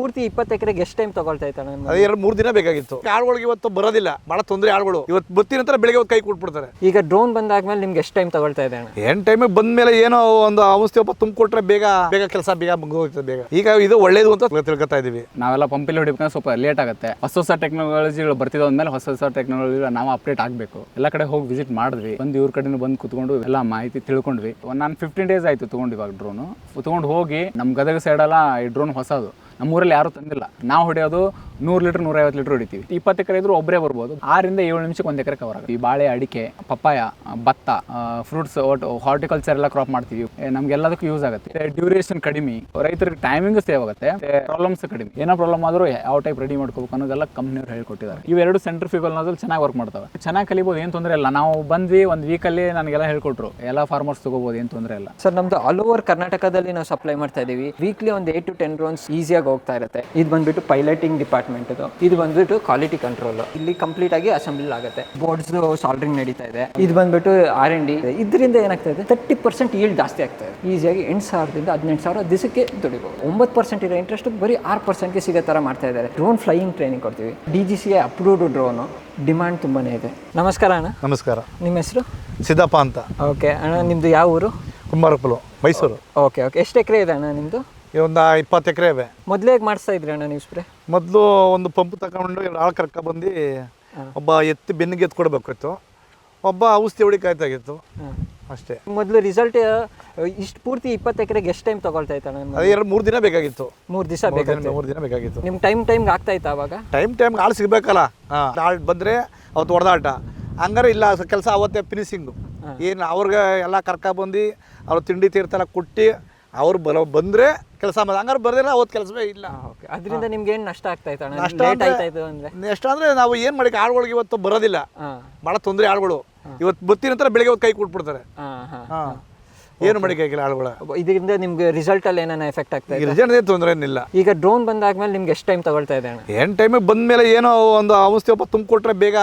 ಪೂರ್ತಿ ಇಪ್ಪತ್ತು ಎಕರೆಗೆ ಎಷ್ಟು ಟೈಮ್ ತಗೊಳ್ತಾ ಇತ್ತು ಅಣ್ಣ ಅದೇ ಎರಡು ಮೂರು ದಿನ ಬೇಕಾಗಿತ್ತು. ಆಳುಗಳಿಗೆ ಇವತ್ತು ಬರೋದಿಲ್ಲ. ಬಹಳ ತೊಂದರೆ ಆಳುಗಳು. ಇವತ್ತು ಬತ್ತಿ ನಂತರ ಬೆಳಿಗ್ಗೆ ಹೊತ್ತು ಕೈ ಕೊಟ್ಬಿಡ್ತಾರೆ. ಈಗ ಡ್ರೋನ್ ಬಂದಾದ್ಮೇಲೆ ನಿಮ್ಗೆ ಎಷ್ಟು ಟೈಮ್ ತಗೊಳ್ತಾ ಇದೆ ಅಣ್ಣ ಏನ್ ಟೈಮಿಗೆ ಬಂದ ಮೇಲೆ ಏನೋ ಒಂದು ಔಷಧಿ ಒಬ್ಬ ತುಂಬಿಕೊಟ್ರೆ ಬೇಗ ಬೇಗ ಕೆಲಸ ಬೇಗ ಮುಗಿದೋಗ್ತದೆ ಬೇಗ. ಈಗ ಇದು ಒಳ್ಳೇದು ಅಂತ ತಿಳ್ಕೊತಾ ಇದೀವಿ ನಾವೆಲ್ಲ ಪಂಪಿಲಿ ಹೊಡಿಬೇಕಂದ್ರೆ ಸ್ವಲ್ಪ ಲೇಟ್ ಆಗುತ್ತೆ. ಹೊಸ ಹೊಸ ಟೆಕ್ನಾಲಜಿಗಳು ಬರ್ತಿದ್ದ ಅಂದ್ಮೇಲೆ ಹೊಸ ಹೊಸ ಟೆಕ್ನಾಲಜಿ ನಾವು ಅಪ್ಡೇಟ್ ಆಗಬೇಕು. ಎಲ್ಲ ಕಡೆ ಹೋಗಿ ವಿಸಿಟ್ ಮಾಡಿದ್ವಿ. ಬಂದು ಇವ್ರ ಕಡೆನೂ ಬಂದು ಕುತ್ಕೊಂಡು ಎಲ್ಲ ಮಾಹಿತಿ ತಿಳ್ಕೊಂಡ್ವಿ. ಒಂದು ನಾನು ಫಿಫ್ಟೀನ್ ಡೇಸ್ ಆಯಿತು ತೊಗೊಂಡು ಇವಾಗ ಡ್ರೋನು ತೊಗೊಂಡು ಹೋಗಿ ನಮ್ಮ ಗದಗ ಸೈಡೆಲ್ಲ ಈ ಡ್ರೋನ್ ಹೊಸದು. ನಮ್ಮೂರಲ್ಲಿ ಯಾರು ತಂದಿಲ್ಲ. ನಾವು ಹೊಡೆಯೋದು ನೂರು ಲೀಟರ್, ನೂರೈವತ್ತು ಲೀಟರ್ ಹೊಡಿತೀವಿ. ಇಪ್ಪತ್ತು ಎಕರೆ ಇದ್ರೂ ಒಬ್ಬರೇ ಬರ್ಬೋದು. ಆರಿಂದ ಏಳು ನಿಮಿಷಕ್ಕೆ ಒಂದು ಎಕರೆ ಕವರ್ ಆಗುತ್ತೆ. ಈ ಬಾಳೆ, ಅಡಿಕೆ, ಪಪ್ಪಾಯ ಭತ್ತ ಫ್ರೂಟ್ಸ್ ಒಟ್ಟು ಹಾರ್ಟಿಕಲ್ಚರ್ ಎಲ್ಲ ಕ್ರಾಪ್ ಮಾಡ್ತೀವಿ. ನಮ್ಗೆಲ್ಲದಕ್ಕೂ ಯೂಸ್ ಆಗುತ್ತೆ. ಡ್ಯೂರೇಷನ್ ಕಡಿಮೆ. ರೈತರಿಗೆ ಟೈಮಿಂಗ್ ಸೇವ್ ಆಗುತ್ತೆ. ಪ್ರಾಬ್ಲಮ್ಸ್ ಕಡಿಮೆ. ಏನೋ ಪ್ರಾಬ್ಲಮ್ ಆದರೂ ಯಾವ ಟೈಪ್ ರೆಡಿ ಮಾಡ್ಕೋಬೇಕು ಅನ್ನೋದೆಲ್ಲ ಕಂಪ್ನಿಯವ್ರು ಹೇಳ್ಕೊಟ್ಟಿದ್ದಾರೆ. ಇವೆರಡು ಸೆಂಟ್ರ್ ಫ್ಯೂಗಲ್ ಅನ್ನೋದ್ರಲ್ಲಿ ಚೆನ್ನಾಗಿ ವರ್ಕ್ ಮಾಡ್ತವೆ. ಚೆನ್ನಾಗಿ ಕಲಿಬೋದು, ಏನು ತೊಂದರೆ ಇಲ್ಲ. ನಾವು ಬಂದ್ವಿ, ಒಂದು ವೀಕಲ್ಲಿ ನನಗೆಲ್ಲ ಹೇಳ್ಕೊಟ್ರು. ಎಲ್ಲ ಫಾರ್ಮರ್ಸ್ ತಗೋಬೋದು, ಏನು ತೊಂದರೆ ಇಲ್ಲ. ಸರ್, ನಮ್ದು ಆಲ್ ಓವರ್ ಕರ್ನಾಟಕದಲ್ಲಿ ನಾವು ಸಪ್ಲೈ ಮಾಡ್ತಾ ಇದೀವಿ. ವೀಕ್ಲಿ ಒಂದು ಏಟ್ ಟು ಟೆನ್ ರೋನ್ಸ್ ಈಸಿಯಾಗಿ ಹೋಗ್ತಾ ಇರುತ್ತೆ. ಇದು ಬಂದ್ಬಿಟ್ಟು ಪೈಲಟಿಂಗ್ ಡಿಪಾರ್ಟ್ಮೆಂಟ್ ಇದು. ಇದು ಬಂದ್ಬಿಟ್ಟು ಕ್ವಾಲಿಟಿ ಕಂಟ್ರೋಲ್ ಇಲ್ಲಿ ಕಂಪ್ಲೀಟ್ ಆಗಿ ಅಸೆಂಬ್ಲಿ ಆಗುತ್ತೆ. ಬೋರ್ಡ್ಸ್ ಸಾಲ್ಡ್ರಿಂಗ್ ನಡೀತಾ ಇದೆ. ಇದು ಬಂದ್ಬಿಟ್ಟು ಆರ್ ಎನ್ ಡಿ ಇದರಿಂದ ಏನಾಗ್ತಾ ಇದೆ? ತರ್ಟಿ ಪರ್ಸೆಂಟ್ ಈಲ್ಡ್ ಜಾಸ್ತಿ ಆಗ್ತಾ ಇದೆ. ಈಸಿಯಾಗಿ ಎಂಟು ಸಾವಿರದಿಂದ ಹದಿನೆಂಟು ಸಾವಿರ ದಿಸಕ್ಕೆ ದುಡಿಬೋದು. ಒಂಬತ್ತು ಪರ್ಸೆಂಟ್ ಇರೋ ಇಂಟ್ರೆಸ್ಟ್ ಬರೀ ಆರು ಪರ್ಸೆಂಟ್ಗೆ ಸಿಗೋ ಥರ ಮಾಡ್ತಾ ಇದ್ದಾರೆ. ಡ್ರೋನ್ ಫ್ಲೈಯಿಂಗ್ ಟ್ರೈನಿಂಗ್ ಕೊಡ್ತೀವಿ. D G C approved drone demand ತುಂಬಾನೇ ಇದೆ. ನಮಸ್ಕಾರ ಅಣ್ಣ. ನಮಸ್ಕಾರ. ನಿಮ್ಮ ಹೆಸರು? ಸಿದ್ದಪ್ಪ ಅಂತ. ಓಕೆ ಅಣ್ಣ ನಿಮ್ಮದು ಯಾವ ಊರು? ಕುಂಬಾರಪಲು ಮೈಸೂರು. ಓಕೆ ಓಕೆ ಎಷ್ಟು ಎಕರೆ ಇದೆ ಅಣ್ಣ ನಿಮ್ಮದು ಒಂದು ಇಪ್ಪತ್ತು ಎಕರೆ ಇವೆ. ಮೊದಲೇ ಮಾಡಿಸ್ತಾ ಇದ್ರಿ ಅಣ್ಣ ನೀವು ಸ್ಪ್ರೇ ಮೊದಲು ಒಂದು ಪಂಪ್ ತಗೊಂಡು ಎರಡು ಆಳು ಕರ್ಕ ಬಂದು ಒಬ್ಬ ಎತ್ತಿ ಬೆನ್ನಿಗೆ ಎತ್ತು ಕೊಡಬೇಕಿತ್ತು ಒಬ್ಬ ಔಷಧಿ ಹೊಡಿಕಾಯ್ತಾಗಿತ್ತು ಅಷ್ಟೇ. ಮೊದಲು ರಿಸಲ್ಟ್ ಇಷ್ಟು ಪೂರ್ತಿ ಇಪ್ಪತ್ತು ಎಕರೆಗೆ ಎಷ್ಟು ಟೈಮ್ ತಗೊಳ್ತಾ ಇತ್ತು ಅಣ್ಣ ಅದೇ ಎರಡು ಮೂರು ದಿನ ಬೇಕಾಗಿತ್ತು. ಮೂರು ದಿವಸ ಬೇಕಾಗಿತ್ತು ಮೂರು ದಿನ ಬೇಕಾಗಿತ್ತು. ನಿಮ್ಮ ಟೈಮ್ ಟೈಮ್ಗೆ ಆಗ್ತಾ ಇತ್ತು ಅವಾಗ? ಟೈಮ್ ಟೈಮ್ ಆಳು ಸಿಗಬೇಕಲ್ಲ. ಹಾಂ. ಆಳು ಬಂದರೆ ಅವತ್ತು ಹೊಡೆದಾಟ. ಹಂಗಾರೆ ಇಲ್ಲ ಕೆಲಸ ಅವತ್ತೇ ಫಿನಿಶಿಂಗು ಏನು ಅವ್ರಿಗೆ ಎಲ್ಲ ಕರ್ಕೊಬಂದು ಅವ್ರು ತಿಂಡಿ ತೀರ್ಥೆಲ್ಲ ಕೊಟ್ಟು ಅವ್ರು ಬರೋ ಬಂದ್ರೆ ಕೆಲಸ ಮಾಡಿ ಹಂಗಾರೆ ಬರ್ದಿಲ್ಲ ಅವತ್ತು ಕೆಲಸವೇ ಇಲ್ಲ. ಓಕೆ ಅದರಿಂದ ನಿಮ್ಗೆ ಏನು ನಷ್ಟ ಆಗ್ತಾ ಇತ್ತು ನಷ್ಟ ಲೇಟ್ ಇತ್ತು ಅಂದರೆ? ನಾವು ಏನು ಮಾಡಿ ಆಳುಗಳಿಗೆ ಇವತ್ತು ಬರೋದಿಲ್ಲ. ಭಾಳ ತೊಂದರೆ ಆಳುಗಳು. ಇವತ್ತು ಬತ್ತಿ ನಂತರ ಬೆಳಿಗ್ಗೆ ಹೊತ್ತು ಕೈ ಕೊಟ್ಬಿಡ್ತಾರೆ. ಹಾಂ ಏನು ಮಾಡಿಕಾಗಿಲ್ಲ ಆಳುಗಳ? ಇದರಿಂದ ನಿಮ್ಗೆ ರಿಸಲ್ಟಲ್ಲಿ ಏನಾನ ಎಫೆಕ್ಟ್ ಆಗ್ತಾ ಇದೆ? ರಿಸಲ್ಟ್ ಏನು ತೊಂದರೆ ಏನಿಲ್ಲ. ಈಗ ಡ್ರೋನ್ ಬಂದಾದ್ಮೇಲೆ ನಿಮ್ಗೆ ಎಷ್ಟು ಟೈಮ್ ತಗೊಳ್ತಾ ಇದೆ ಏನು ಟೈಮಿಗೆ ಬಂದ ಮೇಲೆ ಏನೋ ಒಂದು ಔಷಧಿ ಒಬ್ಬ ತುಂಬಿಕೊಟ್ರೆ ಬೇಗ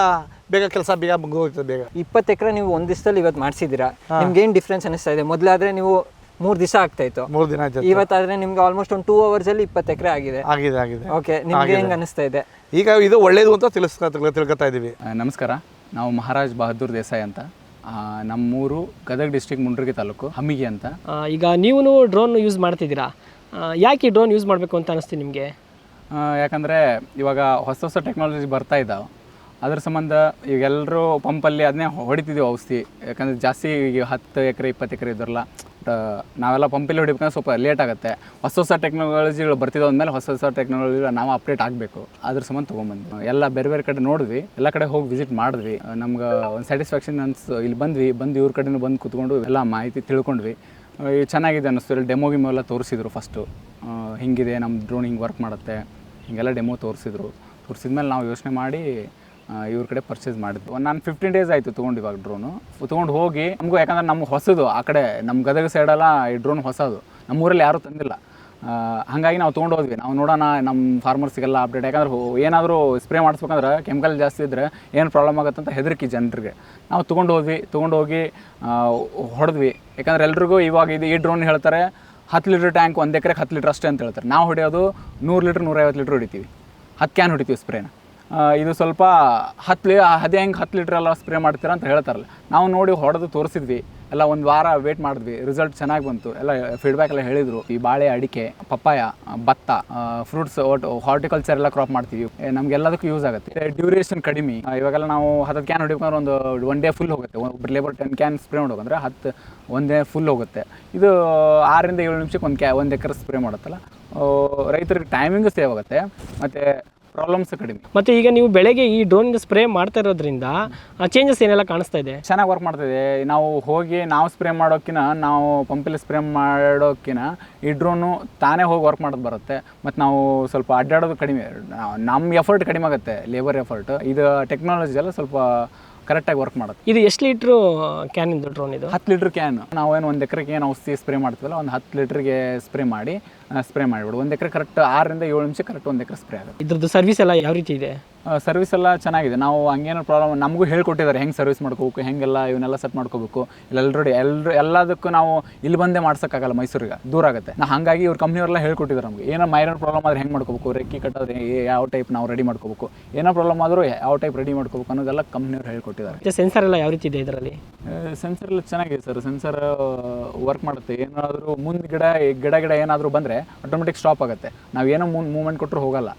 ಬೇಗ ಕೆಲಸ ಬೇಗ ಮುಗಿದೋಗ್ತದೆ ಬೇಗ. ಇಪ್ಪತ್ತು ಎಕರೆ ನೀವು ಒಂದು ದಿವಸದಲ್ಲಿ ಇವತ್ತು ಮಾಡಿಸಿದ್ದೀರಾ. ನಿಮ್ಗೆ ಏನು ಡಿಫ್ರೆನ್ಸ್ ಅನಿಸ್ತಾ ಇದೆ? ಮೊದಲಾದ್ರೆ ನೀವು ಮೂರು ದಿವಸ ಆಗ್ತಾ ಇತ್ತು ಮೂರು ದಿನ ಆಯ್ತು. ಇವತ್ತಾದ್ರೆ ನಿಮ್ಗೆ ಆಲ್ಮೋಸ್ಟ್ ಒಂದು ಟೂ ಅವರ್ಸಲ್ಲಿ ಇಪ್ಪತ್ತು ಎಕರೆ ಆಗಿದೆ. ಆಗಿದೆ ಆಗಿದೆ. ಓಕೆ ನಿಮ್ಗೆ ಹೆಂಗ್ ಅನಿಸ್ತಾ ಇದೆ? ಈಗ ಇದು ಒಳ್ಳೇದು ಅಂತ ತಿಳಿಸ್ಕೊ ತಿಳ್ಕೊತಾ ಇದ್ದೀವಿ ಆ, ನಮಸ್ಕಾರ. ನಾವು ಮಹಾರಾಜ್ ಬಹದ್ದೂರ್ ದೇಸಾಯಿ ಅಂತ. ಆ, ನಮ್ಮೂರು ಗದಗ ಡಿಸ್ಟ್ರಿಕ್ಟ್ ಮುಂಡ್ರಿಗೆ ತಾಲೂಕು ಹಮ್ಮಿಗೆ ಅಂತ. ಆ, ಈಗ ನೀವು ಡ್ರೋನ್ ಯೂಸ್ ಮಾಡ್ತಿದ್ದೀರಾ? ಆ, ಯಾಕೆ ಡ್ರೋನ್ ಯೂಸ್ ಮಾಡಬೇಕು ಅಂತ ಅನಿಸ್ತೀನಿ ನಿಮಗೆ? ಆ, ಯಾಕಂದರೆ ಇವಾಗ ಹೊಸ ಹೊಸ ಟೆಕ್ನಾಲಜಿ ಬರ್ತಾ ಇದ್ದಾವೆ ಅದ್ರ ಸಂಬಂಧ ಈಗ ಎಲ್ಲರೂ ಪಂಪಲ್ಲಿ ಅದನ್ನೇ ಹೊಡಿತಿದ್ದೀವಿ ಔಷಧಿ. ಯಾಕಂದರೆ ಜಾಸ್ತಿ ಈಗ ಹತ್ತು ಎಕರೆ, ಇಪ್ಪತ್ತು ಎಕರೆ ಇದ್ರಲ್ಲ ನಾವೆಲ್ಲ ಪಂಪಲ್ಲಿ ಹೊಡಿಬೇಕಂದ್ರೆ ಸ್ವಲ್ಪ ಲೇಟ್ ಆಗುತ್ತೆ. ಹೊಸ ಹೊಸ ಟೆಕ್ನಾಲಜಿಗಳು ಬರ್ತಿದ್ದಾವೆ ಅಂದಮೇಲೆ ಹೊಸ ಹೊಸ ಟೆಕ್ನಾಲಜಿಗಳು ನಾವು ಅಪ್ಡೇಟ್ ಆಗಬೇಕು. ಅದ್ರ ಸಂಬಂಧ ತೊಗೊಂಬಂದ್ವಿ. ಎಲ್ಲ ಬೇರೆ ಬೇರೆ ಕಡೆ ನೋಡಿದ್ವಿ. ಎಲ್ಲ ಕಡೆ ಹೋಗಿ ವಿಸಿಟ್ ಮಾಡಿದ್ವಿ. ನಮ್ಗೆ ಒಂದು ಸ್ಯಾಟಿಸ್ಫ್ಯಾಕ್ಷನ್ ಅನ್ಸ್, ಇಲ್ಲಿ ಬಂದ್ವಿ. ಬಂದು ಇವ್ರ ಕಡೆನೂ ಬಂದು ಕುತ್ಕೊಂಡು ಎಲ್ಲ ಮಾಹಿತಿ ತಿಳ್ಕೊಂಡ್ವಿ. ಚೆನ್ನಾಗಿದೆ ಅನ್ನಿಸ್ತು. ಇಲ್ಲಿ ಡೆಮೋ ಗಿಮೋ ಎಲ್ಲ ತೋರಿಸಿದ್ರು ಫಸ್ಟು ಹಿಂಗಿದೆ ನಮ್ಮ ಡ್ರೋನ್ ಹಿಂಗೆ ವರ್ಕ್ ಮಾಡುತ್ತೆ. ಹಿಂಗೆಲ್ಲ ಡೆಮೋ ತೋರಿಸಿದ್ರು. ತೋರಿಸಿದ್ಮೇಲೆ ನಾವು ಯೋಚನೆ ಮಾಡಿ ಇವ್ರ ಕಡೆ ಪರ್ಚೇಸ್ ಮಾಡಿದ್ದು. ನಾನು ಫಿಫ್ಟೀನ್ ಡೇಸ್ ಆಯಿತು ತೊಗೊಂಡು ಇವಾಗ ಡ್ರೋನು ತೊಗೊಂಡು ಹೋಗಿ ನಮಗೂ ಯಾಕಂದ್ರೆ ನಮ್ಗೆ ಹೊಸದು, ಆ ಕಡೆ ನಮ್ಮ ಗದಗ ಸೈಡೆಲ್ಲ ಈ ಡ್ರೋನ್ ಹೊಸದು. ನಮ್ಮೂರಲ್ಲಿ ಯಾರೂ ತಂದಿಲ್ಲ. ಹಾಗಾಗಿ ನಾವು ತೊಗೊಂಡು ಹೋದ್ವಿ. ನಾವು ನೋಡೋಣ ನಮ್ಮ ಫಾರ್ಮರ್ಸಿಗೆಲ್ಲ ಅಪ್ಡೇಟ್ ಯಾಕಂದ್ರೆ ಏನಾದರೂ ಸ್ಪ್ರೇ ಮಾಡಿಸ್ಬೇಕಂದ್ರೆ ಕೆಮಿಕಲ್ ಜಾಸ್ತಿ ಇದ್ದರೆ ಏನು ಪ್ರಾಬ್ಲಮ್ ಆಗುತ್ತೆ ಅಂತ ಹೆದರಿಕೆ ಜನರಿಗೆ. ನಾವು ತೊಗೊಂಡು ಹೋದ್ವಿ, ತೊಗೊಂಡು ಹೋಗಿ ಹೊಡೆದ್ವಿ. ಯಾಕಂದ್ರೆ ಎಲ್ರಿಗೂ ಇವಾಗ ಇದು ಈ ಡ್ರೋನ್ ಹೇಳ್ತಾರೆ, ಹತ್ತು ಲೀಟ್ರ್ ಟ್ಯಾಂಕ್ ಒಂದು ಎಕರೆಗೆ ಹತ್ತು ಲೀಟ್ರ್ ಅಷ್ಟೇ ಅಂತ ಹೇಳ್ತಾರೆ. ನಾವು ಹೊಡೆಯೋದು ನೂರು ಲೀಟ್ರ್ ನೂರೈವತ್ತು ಲೀಟ್ರ್ ಹೊಡಿತೀವಿ. ಹತ್ತು ಕ್ಯಾನ್ ಹೊಡಿತೀವಿ ಸ್ಪ್ರೇನ ಇದು ಸ್ವಲ್ಪ ಹತ್ತು ಲೀ ಅದೇ ಹೆಂಗೆ ಹತ್ತು ಲೀಟ್ರ್ ಎಲ್ಲ ಸ್ಪ್ರೇ ಮಾಡ್ತೀರಾ ಅಂತ ಹೇಳ್ತಾರಲ್ಲ. ನಾವು ನೋಡಿ ಹೊಡೆದು ತೋರಿಸಿದ್ವಿ. ಎಲ್ಲ ಒಂದು ವಾರ ವೇಟ್ ಮಾಡಿದ್ವಿ. ರಿಸಲ್ಟ್ ಚೆನ್ನಾಗಿ ಬಂತು. ಎಲ್ಲ ಫೀಡ್ಬ್ಯಾಕ್ ಎಲ್ಲ ಹೇಳಿದರು. ಈ ಬಾಳೆ ಅಡಿಕೆ, ಪಪ್ಪಾಯ, ಭತ್ತ ಫ್ರೂಟ್ಸ್ ಒಟ್ಟು ಹಾರ್ಟಿಕಲ್ಚರ್ ಎಲ್ಲ ಕ್ರಾಪ್ ಮಾಡ್ತೀವಿ. ನಮ್ಗೆಲ್ಲದಕ್ಕೂ ಯೂಸ್ ಆಗುತ್ತೆ. ಡ್ಯೂರೇಷನ್ ಕಡಿಮೆ. ಇವಾಗೆಲ್ಲ ನಾವು ಹತ್ತು ಕ್ಯಾನ್ ಹೊಡಿಬೇಕಂದ್ರೆ ಒಂದು ಒನ್ ಡೇ ಫುಲ್ ಹೋಗುತ್ತೆ. ಒಬ್ಬರು ಲೇಬರ್ ಟೆನ್ ಕ್ಯಾನ್ ಸ್ಪ್ರೇ ಮಾಡೋಕಂದ್ರೆ ಹತ್ತು ಒಂದೇ ಫುಲ್ ಹೋಗುತ್ತೆ. ಇದು ಆರರಿಂದ ಏಳು ನಿಮಿಷಕ್ಕೆ ಒಂದು ಕ್ಯಾ ಒಂದು ಎಕರೆ ಸ್ಪ್ರೇ ಮಾಡುತ್ತಲ್ಲ. ರೈತರಿಗೆ ಟೈಮಿಂಗು ಸೇವ್ ಆಗುತ್ತೆ. ಮತ್ತು ಪ್ರಾಬ್ಲಮ್ಸ್ ಕಡಿಮೆ. ಮತ್ತು ಈಗ ನೀವು ಬೆಳಗ್ಗೆ ಈ ಡ್ರೋನ್ ಸ್ಪ್ರೇ ಮಾಡ್ತಾ ಇರೋದ್ರಿಂದ ಚೇಂಜಸ್ ಏನೆಲ್ಲ ಕಾಣಿಸ್ತಾ ಇದೆ? ಚೆನ್ನಾಗಿ ವರ್ಕ್ ಮಾಡ್ತಿದೆ ನಾವು ಹೋಗಿ ನಾವು ಸ್ಪ್ರೇ ಮಾಡೋಕ್ಕಿಂತ ನಾವು ಪಂಪಲ್ಲಿ ಸ್ಪ್ರೇ ಮಾಡೋಕ್ಕಿಂತ ಈ ಡ್ರೋನು ತಾನೇ ಹೋಗಿ ವರ್ಕ್ ಮಾಡೋದು ಬರುತ್ತೆ. ಮತ್ತು ನಾವು ಸ್ವಲ್ಪ ಅಡ್ಡಾಡೋದು ಕಡಿಮೆ. ನಮ್ಮ ಎಫರ್ಟ್ ಕಡಿಮೆ ಆಗುತ್ತೆ ಲೇಬರ್ ಎಫರ್ಟ್ ಇದು ಟೆಕ್ನಾಲಜಿ ಎಲ್ಲ ಸ್ವಲ್ಪ ಕರೆಕ್ಟಾಗಿ ವರ್ಕ್ ಮಾಡುತ್ತೆ. ಇದು ಎಷ್ಟು ಲೀಟ್ರು ಇದು ಡ್ರೋನ್ ಇದು? ಹತ್ತು ಲೀಟ್ರ್ ಕ್ಯಾನ್ ನಾವೇನು ಒಂದು ಎಕರೆಗೆ ಏನು ಔಷಧಿ ಸ್ಪ್ರೇ ಮಾಡ್ತೀವಲ್ಲ ಒಂದು ಹತ್ತು ಲೀಟ್ರಿಗೆ ಸ್ಪ್ರೇ ಮಾಡಿ ಸ್ಪ್ರೇ ಮಾಡಿಬಿಡು. ಒಂದು ಎಕರೆ ಕರೆಕ್ಟ್ ಆರರಿಂದ ಏಳು ನಿಮಿಷ ಕರೆಕ್ಟ್ ಒಂದು ಎಕರೆ ಸ್ಪ್ರೇ ಆಗುತ್ತೆ. ಇದ್ರದ್ದು ಸರ್ವಿಸ್ ಎಲ್ಲ ಯಾವ ರೀತಿ ಇದೆ? ಸರ್ವಿಸ್ ಎಲ್ಲ ಚೆನ್ನಾಗಿದೆ. ನಾವು ಹಂಗೇನೋ ಪ್ರಾಬ್ಲಮ್ ನಮಗೂ ಹೇಳ್ಕೊಟ್ಟಿದ್ದಾರೆ ಹೆಂಗೆ ಸರ್ವಿಸ್ ಮಾಡ್ಕೋಬೇಕು ಹೆಂಗೆಲ್ಲ ಇವನ್ನೆಲ್ಲ ಸೆಟ್ ಮಾಡ್ಕೋಬೇಕು. ಇಲ್ಲ ಆಲ್ರೆಡಿ ಎಲ್ಲರೂ ಎಲ್ಲದಕ್ಕೂ ನಾವು ಇಲ್ಲಿ ಬಂದೇ ಮಾಡ್ಸೋಕ್ಕಾಗಲ್ಲ ಮೈಸೂರಿಗೆ ದೂರ ಆಗುತ್ತೆ. ನಾ ಹಾಗಾಗಿ ಇವ್ರ ಕಂಪ್ನಿಯವರೆಲ್ಲ ಹೇಳ್ಕೊಟ್ಟಿದ್ದಾರೆ ನಮಗೆ. ಏನೋ ಮೈನರ್ ಪ್ರಾಬ್ಲಮ್ ಆದ್ರೆ ಹೆಂಗೆ ಮಾಡ್ಕೋಬೇಕು? ರೆಕ್ಕಿ ಕಟ್ಟೋದು ಯಾವ ಟೈಪ್ ನಾವು ರೆಡಿ ಮಾಡ್ಕೋಬೇಕು? ಏನೋ ಪ್ರಾಬ್ಲಮ್ ಆದರೂ ಯಾವ ಟೈಪ್ ರೆಡಿ ಮಾಡ್ಕೋಬೇಕು ಅನ್ನೋದೆಲ್ಲ ಕಂಪ್ನಿಯವ್ರು ಹೇಳ್ಕೊಟ್ಟಿದ್ದಾರೆ. ಸೆನ್ಸರ್ ಎಲ್ಲ ಯಾವ ರೀತಿ ಇದೆ ಇದರಲ್ಲಿ? ಸೆನ್ಸರ್ ಎಲ್ಲ ಚೆನ್ನಾಗಿದೆ ಸರ್. ಸೆನ್ಸರ್ ವರ್ಕ್ ಮಾಡುತ್ತೆ. ಏನಾದರೂ ಮುಂದೆ ಗಿಡ ಗಿಡ ಗಿಡ ಏನಾದರೂ ಬಂದರೆ ಆಟೋಮೆಟಿಕ್ ಸ್ಟಾಪ್ ಆಗುತ್ತೆ. ನಾವು ಏನೋ ಮೂ ಮೂವ್ಮೆಂಟ್ ಕೊಟ್ಟರು ಹೋಗಲ್ಲ.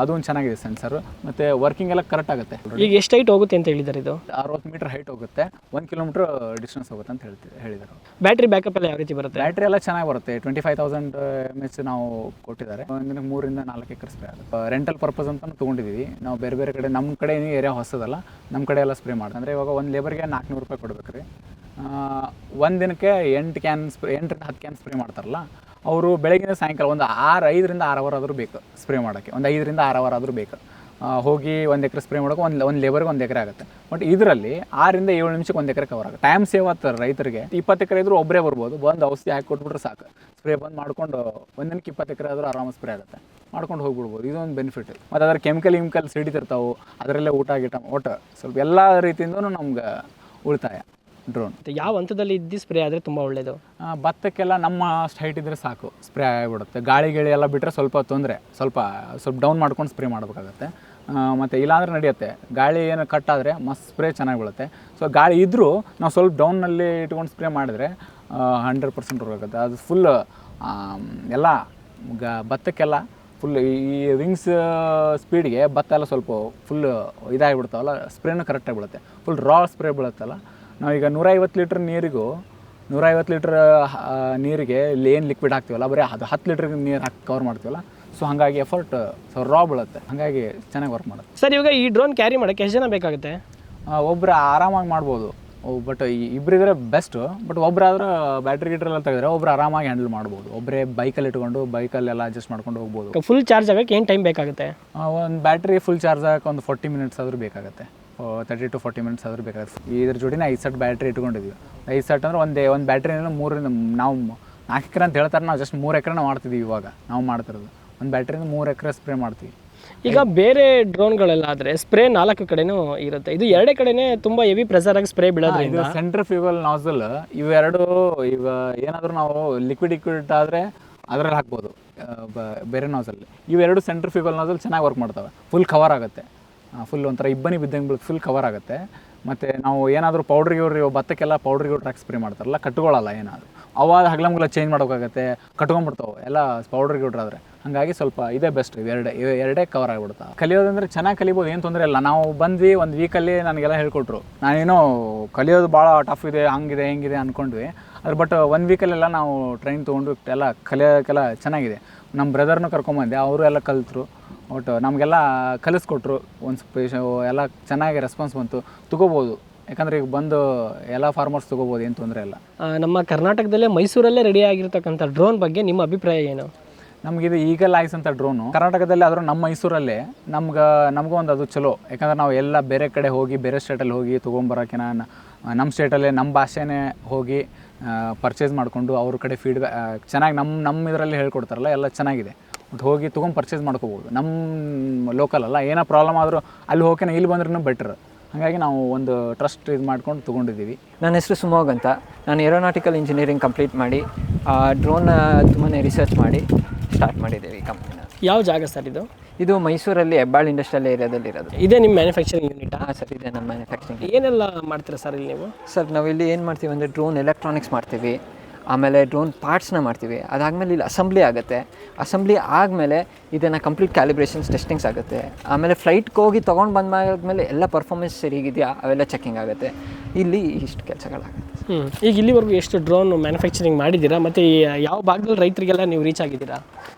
ಅದು ಒಂದು ಚೆನ್ನಾಗಿದೆ ಸೆನ್ಸರ್ ಮತ್ತು ವರ್ಕಿಂಗ್ ಎಲ್ಲ ಕರೆಕ್ಟ್ ಆಗುತ್ತೆ. ಈಗ ಎಷ್ಟು ಹೈಟ್ ಹೋಗುತ್ತೆ ಅಂತ ಹೇಳಿದ್ದಾರೆ ಇದು? ಅರವತ್ತು ಮೀಟರ್ ಹೈಟ್ ಹೋಗುತ್ತೆ. ಒಂದು ಕಿಲೋಮೀಟರ್ ಡಿಸ್ಟೆನ್ಸ್ ಹೋಗುತ್ತೆ ಅಂತ ಹೇಳ್ತೀವಿ ಹೇಳಿದರು ಬ್ಯಾಟ್ರಿ ಬ್ಯಾಕಪ್ ಎಲ್ಲ ಯಾವ ರೀತಿ ಬರುತ್ತೆ? ಬ್ಯಾಟ್ರಿ ಎಲ್ಲ ಚೆನ್ನಾಗಿ ಬರುತ್ತೆ. Twenty five thousand M H ನಾವು ಕೊಟ್ಟಿದ್ದಾರೆ. ಒಂದಿನ ಮೂರಿಂದ ನಾಲ್ಕು ಎಕರೆ ಸ್ಪ್ರೇ ಆಗುತ್ತೆ. ರೆಂಟಲ್ ಪರ್ಪಸ್ ಅಂತ ತೊಗೊಂಡಿದ್ದೀವಿ ನಾವು ಬೇರೆ ಬೇರೆ ಕಡೆ ನಮ್ಮ ಕಡೆ ಏರಿಯಾ ಹೊಸದಲ್ಲ ನಮ್ಮ ಕಡೆ ಎಲ್ಲ ಸ್ಪ್ರೇ ಮಾಡ್ತಾರೆ ಅಂದರೆ ಇವಾಗ ಒಂದು ಲೇಬರ್ಗೆ ನಾಲ್ಕುನೂರು ರೂಪಾಯಿ ಕೊಡ್ಬೇಕು ರೀ ಒಂದು ದಿನಕ್ಕೆ ಎಂಟು ಕ್ಯಾನ್ ಸ್ಪ್ರೇ ಎಂಟರಿಂದ ಹತ್ತು ಕ್ಯಾನ್ ಸ್ಪ್ರೇ ಮಾಡ್ತಾರಲ್ಲ ಅವರು ಬೆಳಗಿನ ಸಾಯಂಕಾಲ ಒಂದು ಆರು ಐದರಿಂದ ಆರು ಅವರ್ ಆದರೂ ಬೇಕು ಸ್ಪ್ರೇ ಮಾಡೋಕ್ಕೆ. ಒಂದು ಐದರಿಂದ ಆರು ಅವರ್ ಆದರೂ ಬೇಕು. ಹೋಗಿ ಒಂದು ಎಕರೆ ಸ್ಪ್ರೇ ಮಾಡೋಕೆ ಒಂದು ಒಂದು ಲೇಬರ್ಗೆ ಒಂದು ಎಕರೆ ಆಗುತ್ತೆ. ಬಟ್ ಇದರಲ್ಲಿ ಆರಿಂದ ಏಳು ನಿಮಿಷಕ್ಕೆ ಒಂದು ಎಕರೆ ಕವರ್ ಆಗುತ್ತೆ. ಟೈಮ್ ಸೇವ್ ಆಗ್ತಾರೆ ರೈತರಿಗೆ. ಇಪ್ಪತ್ತು ಎಕರೆ ಇದ್ರೂ ಒಬ್ಬರೇ ಬರ್ಬೋದು. ಬಂದು ಔಷಧಿ ಹಾಕಿ ಕೊಟ್ಬಿಟ್ರೆ ಸಾಕು. ಸ್ಪ್ರೇ ಬಂದು ಮಾಡ್ಕೊಂಡು ಒಂದಿನಕ್ಕೆ ಇಪ್ಪತ್ತು ಎಕರೆ ಆದರೂ ಆರಾಮ ಸ್ಪ್ರೇ ಆಗುತ್ತೆ. ಮಾಡ್ಕೊಂಡು ಹೋಗ್ಬಿಡ್ಬೋದು. ಇದೊಂದು ಬೆನಿಫಿಟ್ ಮತ್ತು ಅದರ ಕೆಮಿಕಲ್ ಇಮಿಕಲ್ ಸಿಡಿತಿರ್ತಾವೆ. ಅದರಲ್ಲೇ ಊಟ, ಗೀಟ, ಒಟ್ಟು ಸ್ವಲ್ಪ ಎಲ್ಲ ರೀತಿಯಿಂದನೂ ನಮ್ಗೆ ಉಳಿತಾಯ. ಡ್ರೋನ್ ಯಾವ ಹಂತದಲ್ಲಿ ಇದ್ದು ಸ್ಪ್ರೇ ಆದರೆ ತುಂಬ ಒಳ್ಳೆಯದು ಭತ್ತಕ್ಕೆಲ್ಲ ನಮ್ಮ ಅಷ್ಟು ಹೈಟ್ ಇದ್ದರೆ ಸಾಕು ಸ್ಪ್ರೇ ಆಗಿಬಿಡುತ್ತೆ. ಗಾಳಿ ಗಿಳಿ ಎಲ್ಲ ಬಿಟ್ಟರೆ ಸ್ವಲ್ಪ ತೊಂದರೆ ಸ್ವಲ್ಪ ಸ್ವಲ್ಪ ಡೌನ್ ಮಾಡ್ಕೊಂಡು ಸ್ಪ್ರೇ ಮಾಡಬೇಕಾಗತ್ತೆ. ಮತ್ತು ಇಲ್ಲಾಂದ್ರೆ ನಡೆಯುತ್ತೆ. ಗಾಳಿ ಏನು ಕಟ್ ಆದರೆ ಮಸ್ತ್ ಸ್ಪ್ರೇ ಚೆನ್ನಾಗಿ ಬೀಳುತ್ತೆ. ಸೊ ಗಾಳಿ ಇದ್ದರೂ ನಾವು ಸ್ವಲ್ಪ ಡೌನಲ್ಲಿ ಇಟ್ಕೊಂಡು ಸ್ಪ್ರೇ ಮಾಡಿದ್ರೆ ಹಂಡ್ರೆಡ್ ಪರ್ಸೆಂಟ್ ಹೋಗುತ್ತೆ ಅದು ಫುಲ್ ಎಲ್ಲ ಗ ಭತ್ತಕ್ಕೆಲ್ಲ ಫುಲ್ ಈ ವಿಂಗ್ಸ್ ಸ್ಪೀಡ್ಗೆ ಭತ್ತ ಎಲ್ಲ ಸ್ವಲ್ಪ ಫುಲ್ ಇದಾಗಿಬಿಡ್ತಾವಲ್ಲ ಸ್ಪ್ರೇನೂ ಕರೆಕ್ಟಾಗಿ ಬೀಳುತ್ತೆ. ಫುಲ್ ರಾ ಸ್ಪ್ರೇ ಬೀಳುತ್ತಲ್ಲ ನಾವೀಗ ನೂರೈವತ್ತು ಲೀಟ್ರ್ ನೀರಿಗೂ ನೂರೈವತ್ತು ಲೀಟ್ರ್ ನೀರಿಗೆ ಏನು ಲಿಕ್ವಿಡ್ ಹಾಕ್ತೀವಲ್ಲ ಬರೀ ಅದು ಹತ್ತು ಲೀಟ್ರ್ ನೀರು ಹಾಕಿ ಕವರ್ ಮಾಡ್ತೀವಲ್ಲ ಸೊ ಹಾಗಾಗಿ ಎಫರ್ಟ್ ಸೊ ರಾ ಬೀಳುತ್ತೆ. ಹಾಗಾಗಿ ಚೆನ್ನಾಗಿ ವರ್ಕ್ ಮಾಡುತ್ತೆ. ಸರ್ ಇವಾಗ ಈ ಡ್ರೋನ್ ಕ್ಯಾರಿ ಮಾಡೋಕ್ಕೆ ಎಷ್ಟು ಜನ ಬೇಕಾಗುತ್ತೆ? ಒಬ್ಬರು ಆರಾಮಾಗಿ ಮಾಡ್ಬೋದು. ಬಟ್ ಇಬ್ಬರಿದ್ರೆ ಬೆಸ್ಟು ಬಟ್ ಒಬ್ಬರಾದ್ರೆ ಬ್ಯಾಟ್ರಿ ಗೀಟ್ರೆಲ್ಲ ತೆಗೆದ್ರೆ ಒಬ್ಬರು ಆರಾಮಾಗಿ ಹ್ಯಾಂಡಲ್ ಮಾಡ್ಬೋದು. ಒಬ್ಬರೇ ಬೈಕಲ್ಲಿ ಇಟ್ಕೊಂಡು ಬೈಕಲ್ಲೆಲ್ಲ ಅಡ್ಜಸ್ಟ್ ಮಾಡ್ಕೊಂಡು ಹೋಗ್ಬೋದು. ಫುಲ್ ಚಾರ್ಜ್ ಆಗೋಕ್ಕೆ ಏನು ಟೈಮ್ ಬೇಕಾಗುತ್ತೆ? ಒಂದು ಬ್ಯಾಟ್ರಿ ಫುಲ್ ಚಾರ್ಜ್ ಆಗಕ್ಕೆ ಒಂದು ಫೋರ್ಟಿ ಮಿನಿಟ್ಸ್ ಆದರೂ ಬೇಕಾಗುತ್ತೆ. ತರ್ಟಿ ಟು ಫಾರ್ಟಿ ಮಿನಿಟ್ಸ್ ಆದರೂ ಬೇಕಾಗುತ್ತೆ. ಇದ್ರ ಜೋಡಿನ ಐದು ಸೆಟ್ ಬ್ಯಾಟ್ರಿ ಇಟ್ಕೊಂಡಿದ್ವಿ. ಐದು ಸೆಟ್ ಅಂದ್ರೆ ಒಂದೇ ಒಂದು ಬ್ಯಾಟ್ರಿನ ಮೂರರಿಂದ ನಾವು ನಾಲ್ಕು ಎಕರೆ ಅಂತ ಹೇಳ್ತಾರೆ ನಾವು ಜಸ್ಟ್ ಮೂರು ಎಕರೆನ ಮಾಡ್ತಿದ್ವಿ ಇವಾಗ ನಾವು ಮಾಡ್ತಿರೋದು. ಒಂದು ಬ್ಯಾಟ್ರಿಯಿಂದ ಮೂರು ಎಕರೆ ಸ್ಪ್ರೇ ಮಾಡ್ತೀವಿ. ಈಗ ಬೇರೆ ಡ್ರೋನ್ಗಳೆಲ್ಲ ಆದರೆ ಸ್ಪ್ರೇ ನಾಲ್ಕು ಕಡೆನೂ ಇರುತ್ತೆ. ಇದು ಎರಡೇ ಕಡೆನೇ ತುಂಬ ಹೆವಿ ಪ್ರೆಸರ್ ಆಗಿ ಸ್ಪ್ರೇ ಬೀಳೋದ್ರಿಂದ ಇದು ಸೆಂಟ್ರ್ ಫ್ಯೂಗಲ್ ನಾಸಲ್ ಇವೆರಡು ಈಗ ಏನಾದರೂ ನಾವು ಲಿಕ್ವಿಡ್ ಲಿಕ್ವಿಡ್ ಆದರೆ ಅದರಲ್ಲಿ ಹಾಕ್ಬೋದು. ಬೇರೆ ನಾಸಲ್ ಇವೆರಡು ಸೆಂಟ್ರ್ ಫ್ಯೂಗಲ್ ನಾಸಲ್ ಚೆನ್ನಾಗಿ ವರ್ಕ್ ಮಾಡ್ತವೆ. ಫುಲ್ ಕವರ್ ಆಗುತ್ತೆ. ಫುಲ್ ಒಂಥರ ಇಬ್ಬನಿ ಬಿದ್ದಂಗೆ ಫುಲ್ ಕವರ್ ಆಗುತ್ತೆ. ಮತ್ತು ನಾವು ಏನಾದರೂ ಪೌಡ್ರಿಗೆ ಗಿವ್ರಿ ಭತ್ತಕ್ಕೆಲ್ಲ ಪೌಡ್ರಿಗೆ ಟ್ರಾಕ್ ಸ್ಪ್ರೇ ಮಾಡ್ತಾರಲ್ಲ ಕಟ್ಕೊಳ್ಳಲ್ಲ ಏನಾದರೂ. ಅವಾಗ ಹಗ್ಲಮ್ಗಳ ಚೇಂಜ್ ಮಾಡೋಕ್ಕಾಗತ್ತೆ ಕಟ್ಕೊಂಡ್ಬಿಡ್ತಾವೆ ಎಲ್ಲ ಪೌಡ್ರಿಗೆ ಆದರೆ. ಹಾಗಾಗಿ ಸ್ವಲ್ಪ ಇದೇ ಬೆಸ್ಟ್ ಇವೆರಡೆ ಇವೆ ಎರಡೇ ಕವರ್ ಆಗಿಬಿಡುತ್ತೆ ಕಲಿಯೋದಂದ್ರೆ ಚೆನ್ನಾಗಿ ಕಲಿಬೋದು, ಏನು ತೊಂದರೆ ಇಲ್ಲ. ನಾವು ಬಂದ್ವಿ, ಒಂದು ವೀಕಲ್ಲಿ ನನಗೆಲ್ಲ ಹೇಳ್ಕೊಟ್ರು. ನಾನೇನೋ ಕಲಿಯೋದು ಭಾಳ ಟಫ್ ಇದೆ, ಹಂಗಿದೆ, ಹೆಂಗಿದೆ ಅಂದ್ಕೊಂಡ್ವಿ ಅದ್ರ ಬಟ್ ಒನ್ ವೀಕಲ್ಲೆಲ್ಲ ನಾವು ಟ್ರೈನ್ ತೊಗೊಂಡು, ಎಲ್ಲ ಕಲಿಯೋಕ್ಕೆಲ್ಲ ಚೆನ್ನಾಗಿದೆ. ನಮ್ಮ ಬ್ರದರ್ನು ಕರ್ಕೊಂಬಂದೆ, ಅವರು ಎಲ್ಲ ಕಲಿತರು. ಒಟ್ಟು ನಮಗೆಲ್ಲ ಕಲಿಸ್ಕೊಟ್ರು ಒಂದು ಸ್ಪೇಷ ಎಲ್ಲ ಚೆನ್ನಾಗಿ ರೆಸ್ಪಾನ್ಸ್ ಬಂತು. ತಗೋಬೋದು. ಯಾಕಂದರೆ ಈಗ ಬಂದು ಎಲ್ಲ ಫಾರ್ಮರ್ಸ್ ತಗೋಬೋದು ಏನು ತೊಂದರೆ ಇಲ್ಲ. ಆ, ನಮ್ಮ ಕರ್ನಾಟಕದಲ್ಲೇ ಮೈಸೂರಲ್ಲೇ ರೆಡಿ ಆಗಿರ್ತಕ್ಕಂಥ ಡ್ರೋನ್ ಬಗ್ಗೆ ನಿಮ್ಮ ಅಭಿಪ್ರಾಯ ಏನು? ನಮಗಿದು ಈಗಲ್ ಐಸ್ ಅಂತ ಡ್ರೋನು ಕರ್ನಾಟಕದಲ್ಲಿ ಆದರೂ ನಮ್ಮ ಮೈಸೂರಲ್ಲೇ ನಮ್ಗೆ ನಮಗೂ ಒಂದು ಅದು ಚಲೋ. ಯಾಕಂದ್ರೆ ನಾವು ಎಲ್ಲ ಬೇರೆ ಕಡೆ ಹೋಗಿ ಬೇರೆ ಸ್ಟೇಟಲ್ಲಿ ಹೋಗಿ ತೊಗೊಂಬರೋಕಿನ ನಮ್ಮ ಸ್ಟೇಟಲ್ಲೇ ನಮ್ಮ ಭಾಷೆನೇ ಹೋಗಿ ಪರ್ಚೇಸ್ ಮಾಡಿಕೊಂಡು ಅವ್ರ ಕಡೆ ಫೀಡ್ಬ್ಯಾಕ್ ಚೆನ್ನಾಗಿ ನಮ್ಮ ನಮ್ಮ ಇದರಲ್ಲಿ ಹೇಳ್ಕೊಡ್ತಾರಲ್ಲ ಎಲ್ಲ ಚೆನ್ನಾಗಿದೆ. ಬಟ್ ಹೋಗಿ ತೊಗೊಂಡು ಪರ್ಚೇಸ್ ಮಾಡ್ಕೋಬೋದು. ನಮ್ಮ ಲೋಕಲ್ ಅಲ್ಲ ಏನೋ ಪ್ರಾಬ್ಲಮ್ ಆದರೂ ಅಲ್ಲಿ ಹೋಗಿ ಇಲ್ಲಿ ಬಂದ್ರೂ ಬೆಟ್ರ್ ಹಾಗಾಗಿ ನಾವು ಒಂದು ಟ್ರಸ್ಟ್ ಇದು ಮಾಡ್ಕೊಂಡು ತೊಗೊಂಡಿದ್ದೀವಿ. ನನ್ನ ಹೆಸರು ಸುಮೋಗ್ ಅಂತ. ನಾನು ಏರೋನಾಟಿಕಲ್ ಇಂಜಿನಿಯರಿಂಗ್ ಕಂಪ್ಲೀಟ್ ಮಾಡಿ ಡ್ರೋನ್ನ ತುಂಬಾ ರಿಸರ್ಚ್ ಮಾಡಿ ಸ್ಟಾರ್ಟ್ ಮಾಡಿದ್ದೀವಿ ಈ ಕಂಪ್ನಿನ ಯಾವ ಜಾಗ ಸರ್ ಇದು? ಇದು ಮೈಸೂರಲ್ಲಿ ಹೆಬ್ಬಾಳ್ ಇಂಡಸ್ಟ್ರಿಯಲ್ ಏರಿಯಾದಲ್ಲಿ ಇರೋದು. ಇದೇ ನಿಮ್ಮ ಮ್ಯಾನುಫ್ಯಾಕ್ಚರಿಂಗ್ ಯೂನಿಟ್ ಹಾಂ ಸರ್ ಇದೆ ನಮ್ಮ ಮ್ಯಾನುಫ್ಯಾಕ್ಚರಿಂಗ್ ಏನೆಲ್ಲ ಮಾಡ್ತೀರಾ ಸರ್ ಇಲ್ಲಿ ನೀವು? ಸರ್ ನಾವಿಲ್ಲಿ ಏನು ಮಾಡ್ತೀವಿ ಅಂದರೆ ಡ್ರೋನ್ ಎಲೆಕ್ಟ್ರಾನಿಕ್ಸ್ ಮಾಡ್ತೀವಿ. ಆಮೇಲೆ ಡ್ರೋನ್ ಪಾರ್ಟ್ಸ್ನ ಮಾಡ್ತೀವಿ. ಅದಾದಮೇಲೆ ಇಲ್ಲಿ ಅಸೆಂಬ್ಲಿ ಆಗುತ್ತೆ. ಅಸೆಂಬ್ಲಿ ಆದಮೇಲೆ ಇದನ್ನು ಕಂಪ್ಲೀಟ್ ಕ್ಯಾಲಿಬ್ರೇಷನ್ಸ್ ಟೆಸ್ಟಿಂಗ್ಸ್ ಆಗುತ್ತೆ. ಆಮೇಲೆ ಫ್ಲೈಟ್ಗೆ ಹೋಗಿ ತೊಗೊಂಡು ಬಂದಾದ್ಮೇಲೆ ಎಲ್ಲ ಪರ್ಫಾರ್ಮೆನ್ಸ್ ಸರಿಗಿದೆಯಾ ಅವೆಲ್ಲ ಚೆಕಿಂಗ್ ಆಗುತ್ತೆ. ಇಲ್ಲಿ ಇಷ್ಟು ಕೆಲಸಗಳಾಗುತ್ತೆ. ಹ್ಞೂ ಈಗ ಇಲ್ಲಿವರೆಗೂ ಎಷ್ಟು ಡ್ರೋನ್ ಮ್ಯಾನುಫ್ಯಾಕ್ಚರಿಂಗ್ ಮಾಡಿದ್ದೀರಾ? ಮತ್ತು ಯಾವ ಭಾಗದಲ್ಲಿ ರೈತರಿಗೆಲ್ಲ ನೀವು ರೀಚ್ ಆಗಿದ್ದೀರಾ?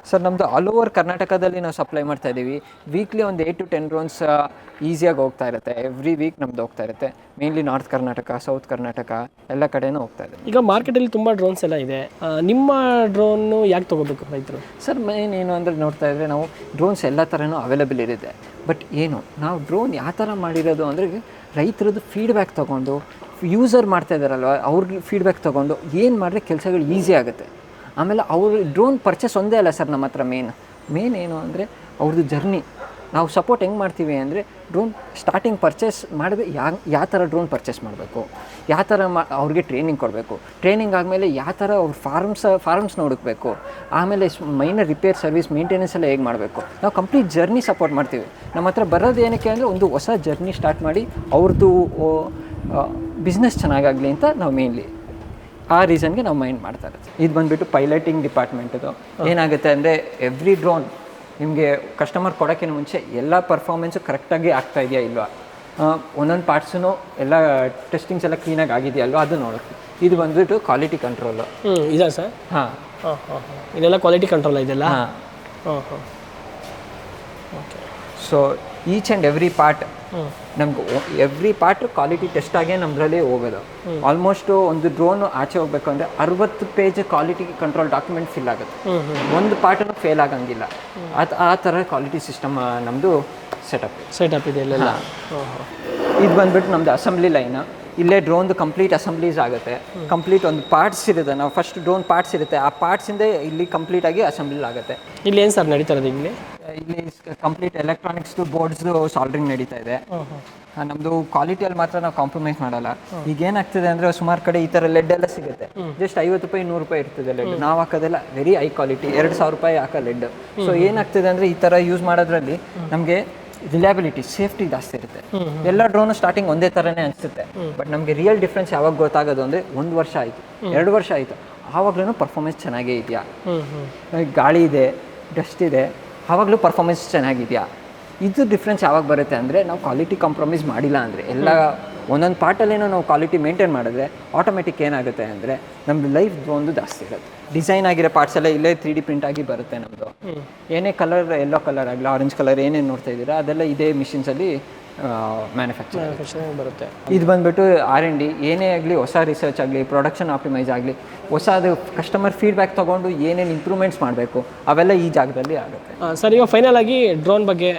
ಸರ್ ನಮ್ಮದು ಆಲ್ ಓವರ್ ಕರ್ನಾಟಕದಲ್ಲಿ ನಾವು ಸಪ್ಲೈ ಮಾಡ್ತಾ ಇದ್ದೀವಿ. ವೀಕ್ಲಿ ಒಂದು ಏಯ್ಟ್ ಟು ಟೆನ್ ಡ್ರೋನ್ಸ್ ಈಸಿಯಾಗಿ ಹೋಗ್ತಾ ಇರುತ್ತೆ. ಎವ್ರಿ ವೀಕ್ ನಮ್ದು ಹೋಗ್ತಾ ಇರುತ್ತೆ. Mainly north Karnataka south Karnataka ಎಲ್ಲ ಕಡೆನೂ ಹೋಗ್ತಾ ಇದೆ ಈಗ ಮಾರ್ಕೆಟಲ್ಲಿ ತುಂಬ ಡ್ರೋನ್ಸ್ ಎಲ್ಲ ಇದೆ. ನಿಮ್ಮ ಡ್ರೋನು ಯಾಕೆ ತೊಗೋಬೇಕು ರೈತರು? ಸರ್ ಮೇನ್ ಏನು ಅಂದರೆ ನೋಡ್ತಾ ಇದ್ದರೆ ನಾವು ಡ್ರೋನ್ಸ್ ಎಲ್ಲ ಥರನೂ ಅವೈಲೇಬಲ್ ಇರುತ್ತೆ. ಬಟ್ ಏನು? ನಾವು ಡ್ರೋನ್ ಯಾವ ಥರ ಮಾಡಿರೋದು ಅಂದರೆ ರೈತರದ್ದು ಫೀಡ್ಬ್ಯಾಕ್ ತೊಗೊಂಡು ಯೂಸರ್ ಮಾಡ್ತಾ ಇದ್ದಾರಲ್ವ ಅವ್ರಿಗೆ ಫೀಡ್ಬ್ಯಾಕ್ ತೊಗೊಂಡು ಏನು ಮಾಡಿದ್ರೆ ಕೆಲಸಗಳು ಈಸಿ ಆಗುತ್ತೆ. ಆಮೇಲೆ ಅವ್ರ ಡ್ರೋನ್ ಪರ್ಚೇಸ್ ಒಂದೇ ಅಲ್ಲ ಸರ್ ನಮ್ಮ ಹತ್ರ ಮೇನ್ ಮೇನ್ ಏನು ಅಂದರೆ ಅವ್ರದ್ದು ಜರ್ನಿ ನಾವು ಸಪೋರ್ಟ್ ಹೆಂಗೆ ಮಾಡ್ತೀವಿ ಅಂದರೆ ಡ್ರೋನ್ ಸ್ಟಾರ್ಟಿಂಗ್ ಪರ್ಚೇಸ್ ಮಾಡಿದ್ರೆ ಯಾ ಯಾವ ಥರ ಡ್ರೋನ್ ಪರ್ಚೇಸ್ ಮಾಡಬೇಕು. ಯಾವ ಥರ ಮಾ, ಅವ್ರಿಗೆ ಟ್ರೈನಿಂಗ್ ಕೊಡಬೇಕು. ಟ್ರೈನಿಂಗ್ ಆದಮೇಲೆ ಯಾವ ಥರ ಅವ್ರ ಫಾರ್ಮ್ಸ್ ಫಾರ್ಮ್ಸ್ನ ಹುಡುಕ್ಬೇಕು ಆಮೇಲೆ ಮೈನರ್ ರಿಪೇರ್ ಸರ್ವಿಸ್ ಮೇಂಟೆನೆನ್ಸ್ ಎಲ್ಲ ಹೇಗೆ ಮಾಡಬೇಕು. ನಾವು ಕಂಪ್ಲೀಟ್ ಜರ್ನಿ ಸಪೋರ್ಟ್ ಮಾಡ್ತೀವಿ. ನಮ್ಮ ಹತ್ರ ಬರೋದು ಏನಕ್ಕೆ ಅಂದರೆ ಒಂದು ಹೊಸ ಜರ್ನಿ ಸ್ಟಾರ್ಟ್ ಮಾಡಿ ಅವ್ರದ್ದು ಬಿಸ್ನೆಸ್ ಚೆನ್ನಾಗಾಗಲಿ ಅಂತ ನಾವು ಮೇನ್ಲಿ ಆ ರೀಸನ್ಗೆ ನಾವು ಮೈಂಡ್ ಮಾಡ್ತಾ ಇರೋದು. ಇದು ಬಂದುಬಿಟ್ಟು ಪೈಲಟಿಂಗ್ ಡಿಪಾರ್ಟ್ಮೆಂಟ್ ಇದು. ಏನಾಗುತ್ತೆ ಅಂದರೆ ಎವ್ರಿ ಡ್ರೋನ್ ನಿಮಗೆ ಕಸ್ಟಮರ್ ಕೊಡೋಕ್ಕಿಂತ ಮುಂಚೆ ಎಲ್ಲ ಪರ್ಫಾರ್ಮೆನ್ಸು ಕರೆಕ್ಟಾಗಿ ಆಗ್ತಾ ಇದೆಯಾ ಇಲ್ವಾ? ಒಂದೊಂದು ಪಾರ್ಟ್ಸೂ ಎಲ್ಲ ಟೆಸ್ಟಿಂಗ್ಸ್ ಎಲ್ಲ ಕ್ಲೀನಾಗಿ ಆಗಿದೆಯಾ ಅಲ್ವಾ? ಅದು ನೋಡುತ್ತೆ ಇದು ಬಂದುಬಿಟ್ಟು ಕ್ವಾಲಿಟಿ ಕಂಟ್ರೋಲು ಇದಾ ಸರ್? ಹಾಂ. ಇದೆಲ್ಲ ಕ್ವಾಲಿಟಿ ಕಂಟ್ರೋಲ್ ಇದೆಲ್ಲ? ಹಾಂ. Okay so each and every part ನಮ್ಗೆ ಎವ್ರಿ ಪಾರ್ಟ್ ಕ್ವಾಲಿಟಿ ಟೆಸ್ಟ್ ಆಗೇ ನಮ್ಮದ್ರಲ್ಲಿ ಹೋಗೋದು. ಆಲ್ಮೋಸ್ಟ್ ಒಂದು ಡ್ರೋನ್ ಆಚೆ ಹೋಗ್ಬೇಕು ಅಂದ್ರೆ ಅರವತ್ತು page quality control document fill ಆಗುತ್ತೆ. ಒಂದು ಪಾರ್ಟನ್ನು ಫೇಲ್ ಆಗಂಗಿಲ್ಲ. ಅದು ಆ ಥರ ಕ್ವಾಲಿಟಿ ಸಿಸ್ಟಮ್ ನಮ್ಮದು ಸೆಟಪ್ ಸೆಟಪ್ ಇದೆ ಇದು ಬಂದ್ಬಿಟ್ಟು ನಮ್ಮದು ಅಸೆಂಬ್ಲಿ ಲೈನ್ ಇಲ್ಲೇ ಡ್ರೋನ್ದು ಕಂಪ್ಲೀಟ್ ಅಸೆಂಬ್ಲೀಸ್ ಆಗುತ್ತೆ. ಕಂಪ್ಲೀಟ್ ಒಂದು ಪಾರ್ಟ್ಸ್ ಇರುತ್ತೆ. ನಾವು ಫಸ್ಟ್ ಡ್ರೋನ್ ಪಾರ್ಟ್ಸ್ ಇರುತ್ತೆ. ಆ ಪಾರ್ಟ್ಸಿಂದ ಇಲ್ಲಿ ಕಂಪ್ಲೀಟ್ ಆಗಿ ಅಸೆಂಬ್ಲಿ ಆಗುತ್ತೆ. ಇಲ್ಲಿ ಏನು ಸರ್ ನಡೀತಾ ಇರೋದು ಇಲ್ಲಿ ಇಲ್ಲಿ ಕಂಪ್ಲೀಟ್ ಎಲೆಕ್ಟ್ರಾನಿಕ್ಸ್ದು ಬೋರ್ಡ್ಸ್ದು ಸಾಲ್ಡ್ರಿಂಗ್ ನಡೀತಾ ಇದೆ. ಆ, ನಮ್ದು ಕ್ವಾಲಿಟಿಯಲ್ಲಿ ಮಾತ್ರ ನಾವು ಕಾಂಪ್ರಮೈಸ್ ಮಾಡಲ್ಲ. ಈಗ ಏನಾಗ್ತದೆ ಅಂದ್ರೆ ಸುಮಾರು ಕಡೆ ಈ ಥರ ಲೆಡ್ ಎಲ್ಲ ಸಿಗುತ್ತೆ. ಜಸ್ಟ್ ಐವತ್ತು ರೂಪಾಯಿ ನೂರು ರೂಪಾಯಿ ಇರ್ತದೆ ಲೆಡ್ ನಾವು ಹಾಕೋದೆಲ್ಲ ವೆರಿ ಹೈ ಕ್ವಾಲಿಟಿ ಎರಡು ಸಾವಿರ ರೂಪಾಯಿ ಹಾಕೋ ಲೆಡ್ ಸೊ ಏನಾಗ್ತದೆ ಅಂದ್ರೆ ಈ ಥರ ಯೂಸ್ ಮಾಡೋದ್ರಲ್ಲಿ ನಮಗೆ ರಿಲಯಬಿಲಿಟಿ ಸೇಫ್ಟಿ ಜಾಸ್ತಿ ಇರುತ್ತೆ. ಎಲ್ಲ ಡ್ರೋನು ಸ್ಟಾರ್ಟಿಂಗ್ ಒಂದೇ ಥರನೇ ಅನಿಸುತ್ತೆ. ಬಟ್ ನಮಗೆ ರಿಯಲ್ ಡಿಫ್ರೆನ್ಸ್ ಯಾವಾಗ ಗೊತ್ತಾಗೋದು ಅಂದರೆ ಒಂದು ವರ್ಷ ಆಯಿತು ಎರಡು ವರ್ಷ ಆಯಿತು. ಆವಾಗ್ಲೂ ಪರ್ಫಾರ್ಮೆನ್ಸ್ ಚೆನ್ನಾಗೇ ಇದೆಯಾ? ಗಾಳಿ ಇದೆ ಡಸ್ಟ್ ಇದೆ ಆವಾಗಲೂ ಪರ್ಫಾರ್ಮೆನ್ಸ್ ಚೆನ್ನಾಗಿದೆಯಾ? ಇದು ಡಿಫ್ರೆನ್ಸ್ ಯಾವಾಗ ಬರುತ್ತೆ ಅಂದರೆ ನಾವು ಕ್ವಾಲಿಟಿ ಕಾಂಪ್ರಮೈಸ್ ಮಾಡಿಲ್ಲ ಅಂದರೆ. ಎಲ್ಲ ಒಂದೊಂದು ಪಾರ್ಟಲ್ಲೇನೋ ನಾವು ಕ್ವಾಲಿಟಿ ಮೇಂಟೈನ್ ಮಾಡಿದ್ರೆ ಆಟೋಮೆಟಿಕ್ ಏನಾಗುತ್ತೆ ಅಂದರೆ ನಮ್ಮದು ಲೈಫ್ ಒಂದು ಜಾಸ್ತಿ ಇರುತ್ತೆ. ಡಿಸೈನ್ ಆಗಿರೋ ಪಾರ್ಟ್ಸ್ ಎಲ್ಲ ಇಲ್ಲೇ ತ್ರೀ ಡಿ ಪ್ರಿಂಟ್ ಆಗಿ ಬರುತ್ತೆ ನಮ್ಮದು ಏನೇ ಕಲರ್ ಎಲ್ಲೋ ಕಲರ್ ಆಗಲಿ ಆರೆಂಜ್ ಕಲರ್ ಏನೇನು ನೋಡ್ತಾ ಇದ್ದೀರಾ ಅದೆಲ್ಲ ಇದೇ ಮಿಷಿನ್ಸಲ್ಲಿ ಮ್ಯಾನುಫ್ಯಾಕ್ಚರ್ ಮ್ಯಾನುಫ್ಯಾಕ್ಚರಿಂಗ್ ಬರುತ್ತೆ. ಇದು ಬಂದ್ಬಿಟ್ಟು ಆರ್ ಎನ್ ಡಿ ಏನೇ ಆಗಲಿ ಹೊಸ ರಿಸರ್ಚ್ ಆಗಲಿ ಪ್ರೊಡಕ್ಷನ್ ಆಪ್ಟಿಮೈಸ್ ಆಗಲಿ ಹೊಸದು ಕಸ್ಟಮರ್ ಫೀಡ್ಬ್ಯಾಕ್ ತೊಗೊಂಡು ಏನೇನು ಇಂಪ್ರೂವ್ಮೆಂಟ್ಸ್ ಮಾಡಬೇಕು ಅವೆಲ್ಲ ಈ ಜಾಗದಲ್ಲಿ ಆಗುತ್ತೆ. ಸರ್ ಈಗ ಫೈನಲ್ ಆಗಿ ಡ್ರೋನ್ ಬಗ್ಗೆ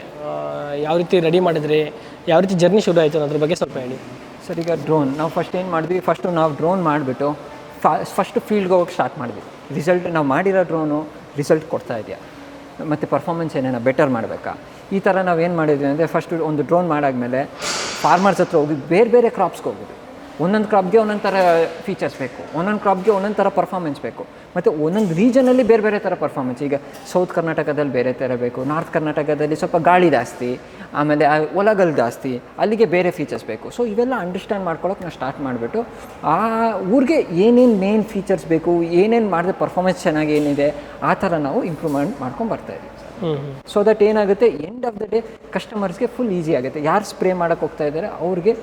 ಯಾವ ರೀತಿ ರೆಡಿ ಮಾಡಿದ್ರಿ? ಯಾವ ರೀತಿ ಜರ್ನಿ ಶುರು ಆಯಿತು ಅನ್ನೋದ್ರ ಬಗ್ಗೆ ಸ್ವಲ್ಪ ಹೇಳಿ. ಸರ್, ಈಗ ಡ್ರೋನ್ ನಾವು ಫಸ್ಟ್ ಏನು ಮಾಡಿದ್ವಿ ಫಸ್ಟು ನಾವು ಡ್ರೋನ್ ಮಾಡಿಬಿಟ್ಟು ಫಸ್ಟ್ ಫೀಲ್ಡ್ಗೆ ಹೋಗಕ್ಕೆ ಸ್ಟಾರ್ಟ್ ಮಾಡಿದ್ವಿ. ರಿಸಲ್ಟ್ ನಾವು ಮಾಡಿರೋ ಡ್ರೋನು ರಿಸಲ್ಟ್ ಕೊಡ್ತಾ ಇದೆಯಾ? ಮತ್ತು ಪರ್ಫಾರ್ಮೆನ್ಸ್ ಏನೇನೋ ಬೆಟರ್ ಮಾಡಬೇಕಾ? ಈ ಥರ ನಾವು ಏನು ಮಾಡಿದ್ವಿ ಅಂದರೆ ಫಸ್ಟ್ ಒಂದು ಡ್ರೋನ್ ಮಾಡಾದ್ಮೇಲೆ ಫಾರ್ಮರ್ಸ್ ಹತ್ರ ಹೋಗಿ ಬೇರೆ ಬೇರೆ ಕ್ರಾಪ್ಸ್ಗೆ ಹೋಗಿದ್ವಿ. ಒಂದೊಂದು ಕ್ರಾಪ್ಗೆ ಒಂದೊಂದು ಥರ ಫೀಚರ್ಸ್ ಬೇಕು ಒಂದೊಂದು ಕ್ರಾಪ್ಗೆ ಒಂದೊಂದು ಥರ ಪರ್ಫಾರ್ಮೆನ್ಸ್ ಬೇಕು ಮತ್ತು ಒಂದೊಂದು ರೀಜನಲ್ಲಿ ಬೇರೆ ಬೇರೆ ಥರ ಪರ್ಫಾರ್ಮೆನ್ಸ್ ಈಗ ಸೌತ್ ಕರ್ನಾಟಕದಲ್ಲಿ ಬೇರೆ ಥರ ಬೇಕು ನಾರ್ತ್ ಕರ್ನಾಟಕದಲ್ಲಿ ಸ್ವಲ್ಪ ಗಾಳಿ ಜಾಸ್ತಿ ಆಮೇಲೆ ಒಲಗಲ್ ಜಾಸ್ತಿ ಅಲ್ಲಿಗೆ ಬೇರೆ ಫೀಚರ್ಸ್ ಬೇಕು. ಸೊ ಇವೆಲ್ಲ ಅಂಡರ್ಸ್ಟ್ಯಾಂಡ್ ಮಾಡ್ಕೊಳ್ಳೋಕೆ ನಾನು ಸ್ಟಾರ್ಟ್ ಮಾಡಿಬಿಟ್ಟು ಆ ಊರಿಗೆ ಏನೇನು ಮೇನ್ ಫೀಚರ್ಸ್ ಬೇಕು ಏನೇನು ಮಾಡಿದ್ರೆ ಪರ್ಫಾರ್ಮೆನ್ಸ್ ಚೆನ್ನಾಗಿ ಏನಿದೆ ಆ ಥರ ನಾವು ಇಂಪ್ರೂವ್ಮೆಂಟ್ ಮಾಡ್ಕೊಂಡು ಬರ್ತಾ ಇದ್ದೀವಿ ಸೊ ದಟ್ ಏನಾಗುತ್ತೆ ಎಂಡ್ ಆಫ್ ದ ಡೇ ಕಸ್ಟಮರ್ಸ್ಗೆ ಫುಲ್ ಈಸಿ ಆಗುತ್ತೆ. ಯಾರು ಸ್ಪ್ರೇ ಮಾಡೋಕ್ಕೆ ಹೋಗ್ತಾ ಇದ್ದಾರೆ ಅವ್ರಿಗೆ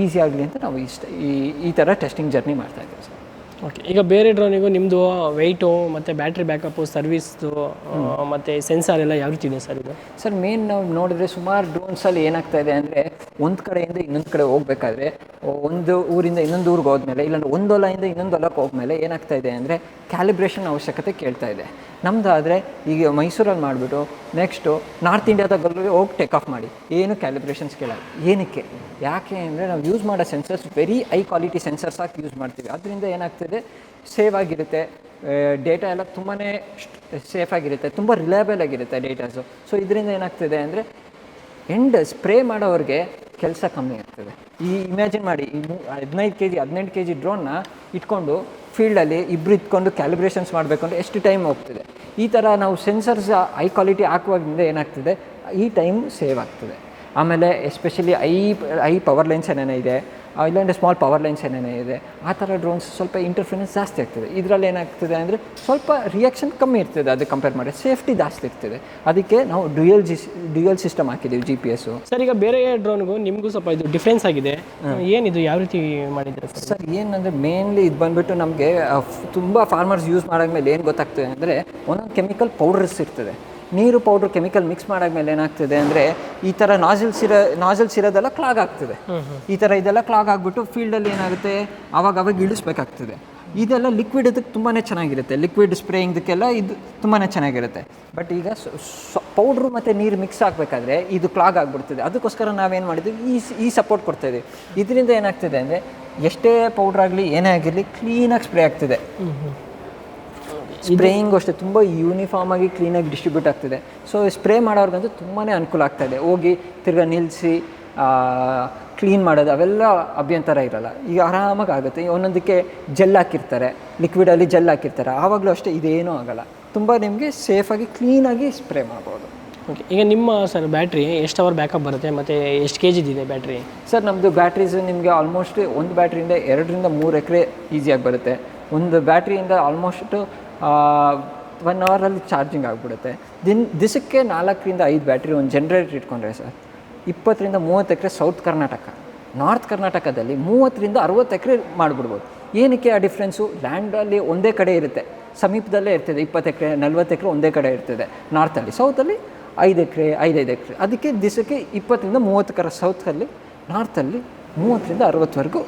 ಈಸಿ ಆಗಲಿ ಅಂತ ನಾವು ಇಷ್ಟ ಈ ಈ ಥರ ಟೆಸ್ಟಿಂಗ್ ಜರ್ನಿ ಮಾಡ್ತಾ ಇದ್ದೀವಿ ಸರ್. ಓಕೆ ಈಗ ಬೇರೆ ಡ್ರೋನಿಗೂ ನಿಮ್ಮದು ವೆಯ್ಟು ಮತ್ತು ಬ್ಯಾಟ್ರಿ ಬ್ಯಾಕಪ್ಪು ಸರ್ವಿಸ್ದು ಮತ್ತು ಸೆನ್ಸಾರ್ ಎಲ್ಲ ಯಾವ ರೀತಿ ಇದೆ ಸರ್ ಇದು? ಸರ್ ಮೇನ್ ನಾವು ನೋಡಿದ್ರೆ ಸುಮಾರು ಡ್ರೋನ್ಸಲ್ಲಿ ಏನಾಗ್ತಾ ಇದೆ ಅಂದರೆ ಒಂದು ಕಡೆಯಿಂದ ಇನ್ನೊಂದು ಕಡೆ ಹೋಗಬೇಕಾದ್ರೆ ಒಂದು ಊರಿಂದ ಇನ್ನೊಂದು ಊರಿಗೆ ಹೋದ್ಮೇಲೆ ಇಲ್ಲಾಂದ್ರೆ ಒಂದು ಹೊಲದಿಂದ ಇನ್ನೊಂದು ಹೊಲಕ್ಕೆ ಹೋದ್ಮೇಲೆ ಏನಾಗ್ತಾ ಇದೆ ಅಂದರೆ ಕ್ಯಾಲಿಬ್ರೇಷನ್ ಅವಶ್ಯಕತೆ ಕೇಳ್ತಾ ಇದೆ. ನಮ್ಮದಾದರೆ ಈಗ ಮೈಸೂರಲ್ಲಿ ಮಾಡಿಬಿಟ್ಟು ನೆಕ್ಸ್ಟು ನಾರ್ತ್ ಇಂಡಿಯಾದಾಗಲ್ಲೂ ಹೋಗಿ ಟೇಕ್ ಆಫ್ ಮಾಡಿ. ಏನು ಕ್ಯಾಲಿಬ್ರೇಷನ್ಸ್ ಕೇಳೋದು ಏನಕ್ಕೆ? ಯಾಕೆ ಅಂದರೆ ನಾವು ಯೂಸ್ ಮಾಡೋ sensors very high quality sensors ಹಾಕಿ ಯೂಸ್ ಮಾಡ್ತೀವಿ. ಅದರಿಂದ ಏನಾಗ್ತದೆ ಸೇವ್ ಆಗಿರುತ್ತೆ. ಡೇಟಾ ಎಲ್ಲ ತುಂಬಾ ಸೇಫ್ ಆಗಿರುತ್ತೆ. ತುಂಬ ರಿಲಯಬಲ್ ಆಗಿರುತ್ತೆ ಡೇಟಾಸು ಸೊ. ಇದರಿಂದ ಏನಾಗ್ತದೆ ಅಂದರೆ ಎಂಡ್ ಸ್ಪ್ರೇ ಮಾಡೋವ್ರಿಗೆ ಕೆಲಸ ಕಮ್ಮಿ ಆಗ್ತದೆ. ಈ ಇಮ್ಯಾಜಿನ್ ಮಾಡಿ, ಈ ಹದಿನೈದು ಕೆ ಜಿ ಹದಿನೆಂಟು ಕೆ ಜಿ ಡ್ರೋನ್ನ ಇಟ್ಕೊಂಡು ಫೀಲ್ಡಲ್ಲಿ ಇಬ್ಬರು ಇಟ್ಕೊಂಡು ಕ್ಯಾಲಿಬ್ರೇಷನ್ಸ್ ಮಾಡಬೇಕು ಅಂದರೆ ಎಷ್ಟು ಟೈಮ್ ಹೋಗ್ತದೆ. ಈ ಥರ ನಾವು ಸೆನ್ಸರ್ಸ್ ಹೈ ಕ್ವಾಲಿಟಿ ಹಾಕುವಾಗಿಂದ ಏನಾಗ್ತದೆ? ಈ ಟೈಮ್ ಸೇವ್ ಆಗ್ತದೆ. ಆಮೇಲೆ especially I I power lines ಏನೇನೋ ಇದೆ. ಇಲ್ಲಾಂದ್ರೆ ಸ್ಮಾಲ್ ಪವರ್ ಲೈನ್ಸ್ ಏನೇನೇ ಇದೆ. ಆ ಥರ ಡ್ರೋನ್ಸ್ ಸ್ವಲ್ಪ ಇಂಟರ್ಫಿರೆನ್ಸ್ ಜಾಸ್ತಿ ಆಗ್ತದೆ. ಇದರಲ್ಲಿ ಏನಾಗ್ತದೆ ಅಂದರೆ ಸ್ವಲ್ಪ ರಿಯಾಕ್ಷನ್ ಕಮ್ಮಿ ಇರ್ತದೆ ಅದು ಕಂಪೇರ್ ಮಾಡಿ ಸೇಫ್ಟಿ ಜಾಸ್ತಿ ಇರ್ತದೆ. ಅದಕ್ಕೆ ನಾವು ಡ್ಯುಯಲ್ ಜಿ ಡ್ಯುಯಲ್ ಸಿಸ್ಟಮ್ ಹಾಕಿದ್ದೀವಿ ಜಿ ಪಿ ಎಸ್ಸು ಸರ್ ಈಗ ಬೇರೆ ಡ್ರೋನ್ಗೂ ನಿಮಗೂ ಸ್ವಲ್ಪ ಇದು ಡಿಫ್ರೆನ್ಸ್ ಆಗಿದೆ. ಏನಿದು ಯಾವ ರೀತಿ ಮಾಡಿದ್ದಾರೆ ಸರ್? ಸರ್ ಏನಂದರೆ ಮೇನ್ಲಿ ಇದು ಬಂದುಬಿಟ್ಟು ನಮಗೆ ತುಂಬ ಫಾರ್ಮರ್ಸ್ ಯೂಸ್ ಮಾಡಾದ್ಮೇಲೆ ಏನು ಗೊತ್ತಾಗ್ತದೆ ಅಂದರೆ ಒಂದೊಂದು ಕೆಮಿಕಲ್ ಪೌಡರ್ಸ್ ಇರ್ತದೆ. ನೀರು ಪೌಡ್ರ್ ಕೆಮಿಕಲ್ ಮಿಕ್ಸ್ ಮಾಡಾದ್ಮೇಲೆ ಏನಾಗ್ತದೆ ಅಂದರೆ ಈ ಥರ ನಾಜಲ್ಸ್ ಇರೋ ನಾಜಲ್ಸ್ ಇರೋದೆಲ್ಲ ಕ್ಲಾಗ್ ಆಗ್ತದೆ. ಈ ಥರ ಇದೆಲ್ಲ ಕ್ಲಾಗ್ ಆಗಿಬಿಟ್ಟು ಫೀಲ್ಡಲ್ಲಿ ಏನಾಗುತ್ತೆ? ಆವಾಗ ಅವಾಗ ಇಳಿಸ್ಬೇಕಾಗ್ತದೆ. ಇದೆಲ್ಲ ಲಿಕ್ವಿಡ್ ಇದಕ್ಕೆ ತುಂಬಾ ಚೆನ್ನಾಗಿರುತ್ತೆ. ಲಿಕ್ವಿಡ್ ಸ್ಪ್ರೇಯಿಂಗ್ದಕ್ಕೆಲ್ಲ ಇದು ತುಂಬಾ ಚೆನ್ನಾಗಿರುತ್ತೆ. ಬಟ್ ಈಗ ಪೌಡ್ರು ಮತ್ತು ನೀರು ಮಿಕ್ಸ್ ಆಗಬೇಕಾದ್ರೆ ಇದು ಕ್ಲಾಗ್ ಆಗಿಬಿಡ್ತದೆ. ಅದಕ್ಕೋಸ್ಕರ ನಾವೇನು ಮಾಡಿದ್ವಿ? ಈ ಈ ಸಪೋರ್ಟ್ ಕೊಡ್ತಾ ಇದೀವಿ. ಇದರಿಂದ ಏನಾಗ್ತದೆ ಅಂದರೆ ಎಷ್ಟೇ ಪೌಡ್ರ್ ಆಗಲಿ ಏನೇ ಆಗಿರಲಿ ಕ್ಲೀನಾಗಿ ಸ್ಪ್ರೇ ಆಗ್ತದೆ. ಸ್ಪ್ರೇಯಿಂಗು ಅಷ್ಟೇ ತುಂಬ ಯೂನಿಫಾರ್ಮ್ ಆಗಿ ಕ್ಲೀನಾಗಿ ಡಿಸ್ಟ್ರಿಬ್ಯೂಟ್ ಆಗ್ತಿದೆ. ಸೊ ಸ್ಪ್ರೇ ಮಾಡೋರ್ಗಂತೂ ತುಂಬಾ ಅನುಕೂಲ ಆಗ್ತಾ ಇದೆ. ಹೋಗಿ ತಿರ್ಗಾ ನಿಲ್ಲಿಸಿ ಕ್ಲೀನ್ ಮಾಡೋದು ಅವೆಲ್ಲ ಅಭ್ಯಂತರ ಇರಲ್ಲ. ಈಗ ಆರಾಮಾಗಿ ಆಗುತ್ತೆ. ಒಂದೊಂದಕ್ಕೆ ಜೆಲ್ ಹಾಕಿರ್ತಾರೆ ಲಿಕ್ವಿಡಲ್ಲಿ ಜೆಲ್ ಹಾಕಿರ್ತಾರೆ. ಆವಾಗಲೂ ಅಷ್ಟೇ ಇದೇನೂ ಆಗಲ್ಲ. ತುಂಬ ನಿಮಗೆ ಸೇಫಾಗಿ ಕ್ಲೀನಾಗಿ ಸ್ಪ್ರೇ ಮಾಡ್ಬೋದು. ಓಕೆ ಈಗ ನಿಮ್ಮ ಸರ್ ಬ್ಯಾಟ್ರಿ ಎಷ್ಟು ಅವರ್ ಬ್ಯಾಕಪ್ ಬರುತ್ತೆ? ಮತ್ತು ಎಷ್ಟು ಕೆ ಇದೆ ಬ್ಯಾಟ್ರಿ ಸರ್ ನಮ್ಮದು ಬ್ಯಾಟ್ರೀಸ್ ನಿಮಗೆ ಆಲ್ಮೋಸ್ಟ್ ಒಂದು ಬ್ಯಾಟ್ರಿಯಿಂದ ಎರಡರಿಂದ ಮೂರು ಎಕರೆ ಈಸಿಯಾಗಿ ಬರುತ್ತೆ. ಒಂದು ಬ್ಯಾಟ್ರಿಯಿಂದ ಆಲ್ಮೋಸ್ಟ್ ಒನ್ ಅವರಲ್ಲಿ ಚಾರ್ಜಿಂಗ್ ಆಗಿಬಿಡುತ್ತೆ. ದಿನ, ದಿಸಕ್ಕೆ ನಾಲ್ಕರಿಂದ ಐದು ಬ್ಯಾಟ್ರಿ ಒಂದು ಜನ್ರೇಟರ್ ಇಟ್ಕೊಂಡ್ರೆ ಸರ್ ಇಪ್ಪತ್ತರಿಂದ ಮೂವತ್ತು ಎಕರೆ ಸೌತ್ ಕರ್ನಾಟಕ ನಾರ್ತ್ ಕರ್ನಾಟಕದಲ್ಲಿ ಮೂವತ್ತರಿಂದ ಅರುವತ್ತು ಎಕರೆ ಮಾಡಿಬಿಡ್ಬೋದು. ಏನಕ್ಕೆ ಆ ಡಿಫ್ರೆನ್ಸು ಲ್ಯಾಂಡಲ್ಲಿ ಒಂದೇ ಕಡೆ ಇರುತ್ತೆ. ಸಮೀಪದಲ್ಲೇ ಇರ್ತದೆ, ಇಪ್ಪತ್ತು ಎಕರೆ, ನಲ್ವತ್ತು ಎಕರೆ ಒಂದೇ ಕಡೆ ಇರ್ತದೆ. ನಾರ್ತಲ್ಲಿ ಸೌತಲ್ಲಿ ಐದು ಎಕರೆ ಐದೈದು ಎಕರೆ. ಅದಕ್ಕೆ ದಿವಸಕ್ಕೆ ಇಪ್ಪತ್ತರಿಂದ ಮೂವತ್ತು ಕರ ಸೌತಲ್ಲಿ ನಾರ್ತಲ್ಲಿ ಮೂವತ್ತರಿಂದ ಅರವತ್ತವರೆಗೂ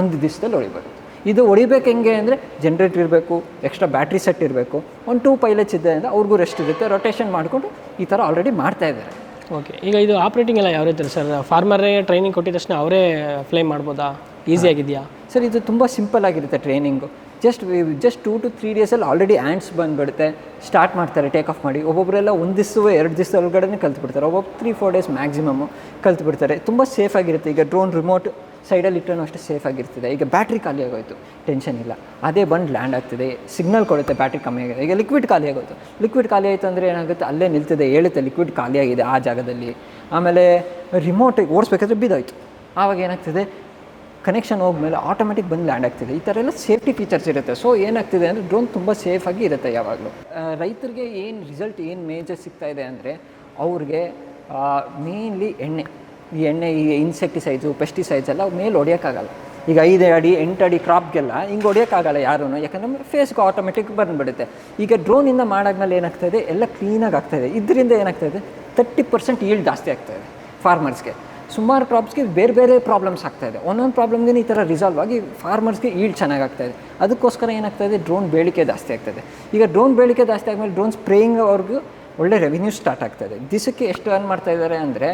ಒಂದು ದಿವಸದಲ್ಲಿ ಹೊಡಿಬೋದು ಇದು ಹೊಡಿಬೇಕು ಹೆಂಗೆ ಅಂದರೆ ಜನ್ರೇಟರ್ ಇರಬೇಕು ಎಕ್ಸ್ಟ್ರಾ ಬ್ಯಾಟ್ರಿ ಸೆಟ್ ಇರಬೇಕು ಒಂದು ಟೂ ಪೈಲಟ್ಸ್ ಇದೆ ಅಂದರೆ ಅವ್ರಿಗೂ ರೆಸ್ಟ್ ಇರುತ್ತೆ ರೊಟೇಷನ್ ಮಾಡಿಕೊಂಡು ಈ ಥರ ಆಲ್ರೆಡಿ ಮಾಡ್ತಾ ಇದ್ದಾರೆ. ಓಕೆ ಈಗ ಇದು ಆಪ್ರೇಟಿಂಗ್ ಎಲ್ಲ ಯಾವ ರೀತಿ ಸರ್? ಫಾರ್ಮರೇ ಟ್ರೈನಿಂಗ್ ಕೊಟ್ಟಿದ ತಕ್ಷಣ ಅವರೇ ಫ್ಲೈ ಮಾಡ್ಬೋದಾ? ಈಸಿಯಾಗಿದೆಯಾ ಸರ್ ಇದು ತುಂಬ ಸಿಂಪಲ್ ಆಗಿರುತ್ತೆ training just just two to three ಡೇಸಲ್ಲಿ ಆಲ್ರೆಡಿ ಆ್ಯಂಡ್ಸ್ ಬಂದುಬಿಡುತ್ತೆ. ಸ್ಟಾರ್ಟ್ ಮಾಡ್ತಾರೆ ಟೇಕ್ ಆಫ್ ಮಾಡಿ. ಒಬ್ಬೊಬ್ಬರೆಲ್ಲ ಒಂದು ದಿವಸ ಎರಡು ದಿವಸ ಒಳಗಡೆ ಕಲ್ತ್ಬಿಡ್ತಾರೆ. ಒಬ್ಬೊಬ್ಬ ತ್ರೀ ಫೋರ್ ಡೇಸ್ ಮ್ಯಾಕ್ಸಿಮಮ್ಮು ಕಲ್ತ್ಬಿಡ್ತಾರೆ. ತುಂಬ ಸೇಫ್ ಆಗಿರುತ್ತೆ. ಈಗ ಡ್ರೋನ್ ರಿಮೋಟ್ ಸೈಡಲ್ಲಿ ಇಟ್ಟರೂ ಅಷ್ಟೇ ಸೇಫ್ ಆಗಿರ್ತದೆ. ಈಗ ಬ್ಯಾಟ್ರಿ ಖಾಲಿ ಆಗೋಯ್ತು. ಟೆನ್ಷನ್ ಇಲ್ಲ. ಅದೇ ಬಂದು ಲ್ಯಾಂಡ್ ಆಗ್ತದೆ. ಸಿಗ್ನಲ್ ಕೊಡುತ್ತೆ ಬ್ಯಾಟ್ರಿ ಕಮ್ಮಿ ಆಗಿದೆ. ಈಗ ಲಿಕ್ವಿಡ್ ಖಾಲಿ ಆಗೋಯ್ತು. ಲಿಕ್ವಿಡ್ ಖಾಲಿ ಆಯಿತು ಅಂದರೆ ಏನಾಗುತ್ತೆ? ಅಲ್ಲೇ ನಿಲ್ತದೆ. ಹೇಳುತ್ತೆ ಲಿಕ್ವಿಡ್ ಖಾಲಿ ಆಗಿದೆ ಆ ಜಾಗದಲ್ಲಿ. ಆಮೇಲೆ ರಿಮೋಟ್ ಓಡಿಸ್ಬೇಕಾದ್ರೆ ಬಿದ್ದೋಯ್ತು. ಆವಾಗ ಏನಾಗ್ತದೆ? ಕನೆಕ್ಷನ್ ಹೋದ್ಮೇಲೆ ಆಟೋಮೆಟಿಕ್ ಬಂದು ಲ್ಯಾಂಡ್ ಆಗ್ತಿದೆ. ಈ ಥರ ಎಲ್ಲ ಸೇಫ್ಟಿ ಫೀಚರ್ಸ್ ಇರುತ್ತೆ. ಸೊ ಏನಾಗ್ತಿದೆ ಅಂದರೆ ಡ್ರೋನ್ ತುಂಬ ಸೇಫಾಗಿ ಇರುತ್ತೆ ಯಾವಾಗಲೂ. ರೈತರಿಗೆ ಏನು ರಿಸಲ್ಟ್ ಏನು ಮೇಜರ್ ಸಿಗ್ತಾ ಇದೆ ಅಂದರೆ ಅವ್ರಿಗೆ ಮೇನ್ಲಿ ಎಣ್ಣೆ. ಈ ಎಣ್ಣೆ, ಈ ಇನ್ಸೆಕ್ಟಿಸೈಡ್ಸು ಪೆಸ್ಟಿಸೈಡ್ಸ್ ಎಲ್ಲ ಮೇಲೆ ಹೊಡೆಯೋಕ್ಕಾಗಲ್ಲ. ಈಗ ಐದು ಅಡಿ, ಎಂಟು ಅಡಿ ಕ್ರಾಪ್ಗೆಲ್ಲ ಹಿಂಗೆ ಹೊಡೆಯೋಕ್ಕಾಗಲ್ಲ ಯಾರೂ ಯಾಕಂದರೆ ಫೇಸ್ಗೆ ಆಟೋಮೆಟಿಕ್ ಬಂದುಬಿಡುತ್ತೆ. ಈಗ ಡ್ರೋನಿಂದ ಮಾಡಾದ್ಮೇಲೆ ಏನಾಗ್ತಾಯಿದೆ ಎಲ್ಲ ಕ್ಲೀನಾಗಿ ಆಗ್ತಾಯಿದೆ ಇದರಿಂದ ಏನಾಗ್ತಾಯಿದೆ ತರ್ಟಿ ಪರ್ಸೆಂಟ್ ಈಲ್ಡ್ ಜಾಸ್ತಿ ಆಗ್ತಾಯಿದೆ ಫಾರ್ಮರ್ಸ್ಗೆ ಸುಮಾರು ಕ್ರಾಪ್ಸ್ಗೆ ಬೇರೆ ಬೇರೆ ಪ್ರಾಬ್ಲಮ್ಸ್ ಆಗ್ತಾಯಿದೆ ಒಂದೊಂದು ಪ್ರಾಬ್ಲಮ್ಗೆ ಈ ಥರ ರಿಸಾಲ್ವ್ ಆಗಿ ಫಾರ್ಮರ್ಸ್ಗೆ ಈಲ್ಡ್ ಚೆನ್ನಾಗಿ ಆಗ್ತಾಯಿದೆ ಅದಕ್ಕೋಸ್ಕರ ಏನಾಗ್ತಾಯಿದೆ ಡ್ರೋನ್ ಬೇಡಿಕೆ ಜಾಸ್ತಿ ಆಗ್ತದೆ ಈಗ ಡ್ರೋನ್ ಬೇಡಿಕೆ ಜಾಸ್ತಿ ಆದಮೇಲೆ ಡ್ರೋನ್ ಸ್ಪ್ರೇಯಿಂಗ್ ಅವ್ರಿಗೂ ಒಳ್ಳೆ ರೆವಿನ್ಯೂ ಸ್ಟಾರ್ಟ್ ಆಗ್ತಾಯಿದೆ ದಿವಸಕ್ಕೆ ಎಷ್ಟು ಅರ್ನ್ ಮಾಡ್ತಾ ಇದ್ದಾರೆ ಅಂದರೆ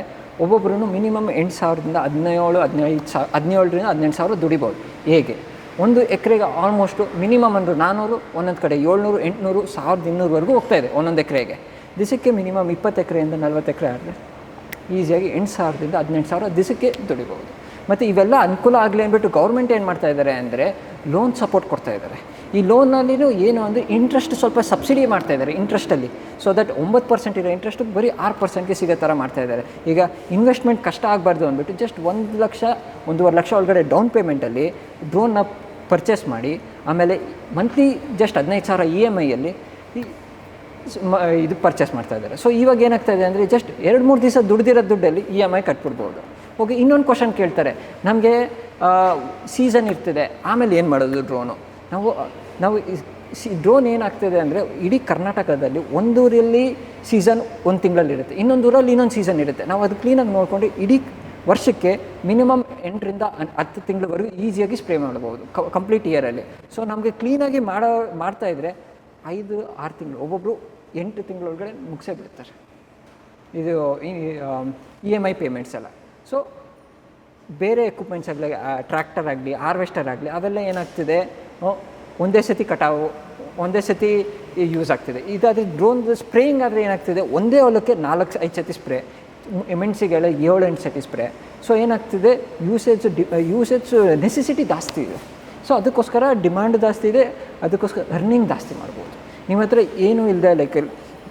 ಒಬ್ಬೊಬ್ಬರು ಮಿನಿಮಮ್ ಎಂಟು ಸಾವಿರದಿಂದ ಹದಿನೇಳು, ಹದಿನೈದು ಸಾವಿರ ಹದಿನೇಳರಿಂದ ಹದಿನೆಂಟು ಸಾವಿರ ದುಡಿಬೋದು. ಹೇಗೆ? ಒಂದು ಎಕರೆಗೆ ಆಲ್ಮೋಸ್ಟು ಮಿನಿಮಮ್ ಅಂದರು ನಾನ್ನೂರು ಒಂದೊಂದು ಕಡೆ ಏಳ್ನೂರು, ಎಂಟುನೂರು, ಸಾವಿರದ ಇನ್ನೂರವರೆಗೂ ಹೋಗ್ತಾ ಇದೆ ಒಂದೊಂದು ಎಕರೆಗೆ. ದಿವಸಕ್ಕೆ ಮಿನಿಮಮ್ ಇಪ್ಪತ್ತು ಎಕರೆಯಿಂದ ನಲ್ವತ್ತು ಎಕರೆ ಆದರೆ ಈಸಿಯಾಗಿ ಎಂಟು ಸಾವಿರದಿಂದ ಹದಿನೆಂಟು ಸಾವಿರ ದಿವಸಕ್ಕೆ ದುಡಿಬೋದು. ಮತ್ತು ಇವೆಲ್ಲ ಅನುಕೂಲ ಆಗಲಿ ಅಂದ್ಬಿಟ್ಟು ಗೌರ್ಮೆಂಟ್ ಏನು ಮಾಡ್ತಾ ಇದ್ದಾರೆ ಅಂದರೆ ಲೋನ್ ಸಪೋರ್ಟ್ ಕೊಡ್ತಾ ಇದ್ದಾರೆ ಈ ಲೋನಲ್ಲಿನೂ ಏನು ಅಂದರೆ ಇಂಟ್ರೆಸ್ಟ್ ಸ್ವಲ್ಪ ಸಬ್ಸಿಡಿ ಮಾಡ್ತಾ ಇದ್ದಾರೆ ಇಂಟ್ರೆಸ್ಟಲ್ಲಿ ಸೊ ದಟ್ ಒಂಬತ್ತು ಪರ್ಸೆಂಟ್ ಇರೋ ಇಂಟ್ರೆಸ್ಟ್ ಬರೀ ಆರು ಪರ್ಸೆಂಟ್ಗೆ ಸಿಗೋ ಥರ ಮಾಡ್ತಾ ಇದ್ದಾರೆ ಈಗ ಇನ್ವೆಸ್ಟ್ಮೆಂಟ್ ಕಷ್ಟ ಆಗಬಾರ್ದು ಅಂದ್ಬಿಟ್ಟು ಜಸ್ಟ್ ಒಂದು ಲಕ್ಷ, ಒಂದೂವರೆ ಲಕ್ಷ ಒಳಗಡೆ ಡೌನ್ ಪೇಮೆಂಟಲ್ಲಿ ಡ್ರೋನ್ನ ಪರ್ಚೇಸ್ ಮಾಡಿ, ಆಮೇಲೆ ಮಂತ್ಲಿ ಜಸ್ಟ್ ಹದಿನೈದು ಸಾವಿರ ಇ ಎಂ ಐಯಲ್ಲಿ ಇದು ಪರ್ಚೇಸ್ ಮಾಡ್ತಾ ಇದ್ದಾರೆ. ಸೊ ಇವಾಗ ಏನಾಗ್ತಾ ಇದೆ ಅಂದರೆ ಜಸ್ಟ್ ಎರಡು, ಮೂರು ದಿವಸ ದುಡ್ದಿರೋ ದುಡ್ಡಲ್ಲಿ ಇ ಎಂ ಐ ಕಟ್ಬಿಡ್ಬೋದು. ಓಕೆ ಇನ್ನೊಂದು ಕ್ವಶನ್ ಕೇಳ್ತಾರೆ. ನಮಗೆ ಸೀಸನ್ ಇರ್ತದೆ. ಆಮೇಲೆ ಏನು ಮಾಡೋದು ಡ್ರೋನು ನಾವು ನಾವು ಸಿ ಡ್ರೋನ್ ಏನಾಗ್ತದೆ ಅಂದರೆ ಇಡೀ ಕರ್ನಾಟಕದಲ್ಲಿ ಒಂದೂರಲ್ಲಿ ಸೀಸನ್ ಒಂದು ತಿಂಗಳಲ್ಲಿರುತ್ತೆ ಇನ್ನೊಂದು ಊರಲ್ಲಿ ಇನ್ನೊಂದು ಸೀಸನ್ ಇರುತ್ತೆ. ನಾವು ಅದು ಕ್ಲೀನಾಗಿ ನೋಡಿಕೊಂಡು ಇಡೀ ವರ್ಷಕ್ಕೆ ಮಿನಿಮಮ್ ಎಂಟರಿಂದ ಹತ್ತು ತಿಂಗಳವರೆಗೂ ಈಸಿಯಾಗಿ ಸ್ಪ್ರೇ ಮಾಡ್ಬೋದು. ಕಂಪ್ಲೀಟ್ ಇಯರಲ್ಲಿ ಸೊ ನಮಗೆ ಕ್ಲೀನಾಗಿ ಮಾಡೋ, ಮಾಡ್ತಾ ಇದ್ದರೆ ಐದು, ಆರು ತಿಂಗಳು ಒಬ್ಬೊಬ್ಬರು ಎಂಟು ತಿಂಗಳೊಳಗಡೆ ಮುಗಿಸೇ ಬಿಡ್ತಾರೆ ಇದು ಇ ಎಂ ಐ ಪೇಮೆಂಟ್ಸ್ ಎಲ್ಲ. ಸೊ ಬೇರೆ ಎಕ್ವಿಪ್ಮೆಂಟ್ಸ್ ಆಗಲಿ ಟ್ರ್ಯಾಕ್ಟರ್ ಆಗಲಿ ಹಾರ್ವೆಸ್ಟರ್ ಆಗಲಿ ಅವೆಲ್ಲ ಏನಾಗ್ತಿದೆ? ಒಂದೇ ಸತಿ ಕಟಾವು ಒಂದೇ ಸತಿ ಯೂಸ್ ಆಗ್ತಿದೆ. ಇದಾದರೆ ಡ್ರೋನ್ ಸ್ಪ್ರೇಯಿಂಗ್ ಆದರೆ ಏನಾಗ್ತಿದೆ? ಒಂದೇ ಹೊಲಕ್ಕೆ ನಾಲ್ಕು, ಐದು ಸತಿ ಸ್ಪ್ರೇ ಮೆಣಸಿಗೆಲ್ಲ ಏಳು, ಎಂಟು ಸತಿ ಸ್ಪ್ರೇ ಸೊ ಏನಾಗ್ತಿದೆ? ಯೂಸೇಜ್ ಡಿ ಯೂಸೇಜ್ ನೆಸೆಸಿಟಿ ಜಾಸ್ತಿ ಇದೆ. ಸೊ ಅದಕ್ಕೋಸ್ಕರ ಡಿಮ್ಯಾಂಡ್ ಜಾಸ್ತಿ ಇದೆ, ಅದಕ್ಕೋಸ್ಕರ ಅರ್ನಿಂಗ್ ಜಾಸ್ತಿ ಮಾಡ್ಬೋದು. ನಿಮ್ಮ ಹತ್ರ ಏನೂ ಇಲ್ಲದೆ ಲೈಕ್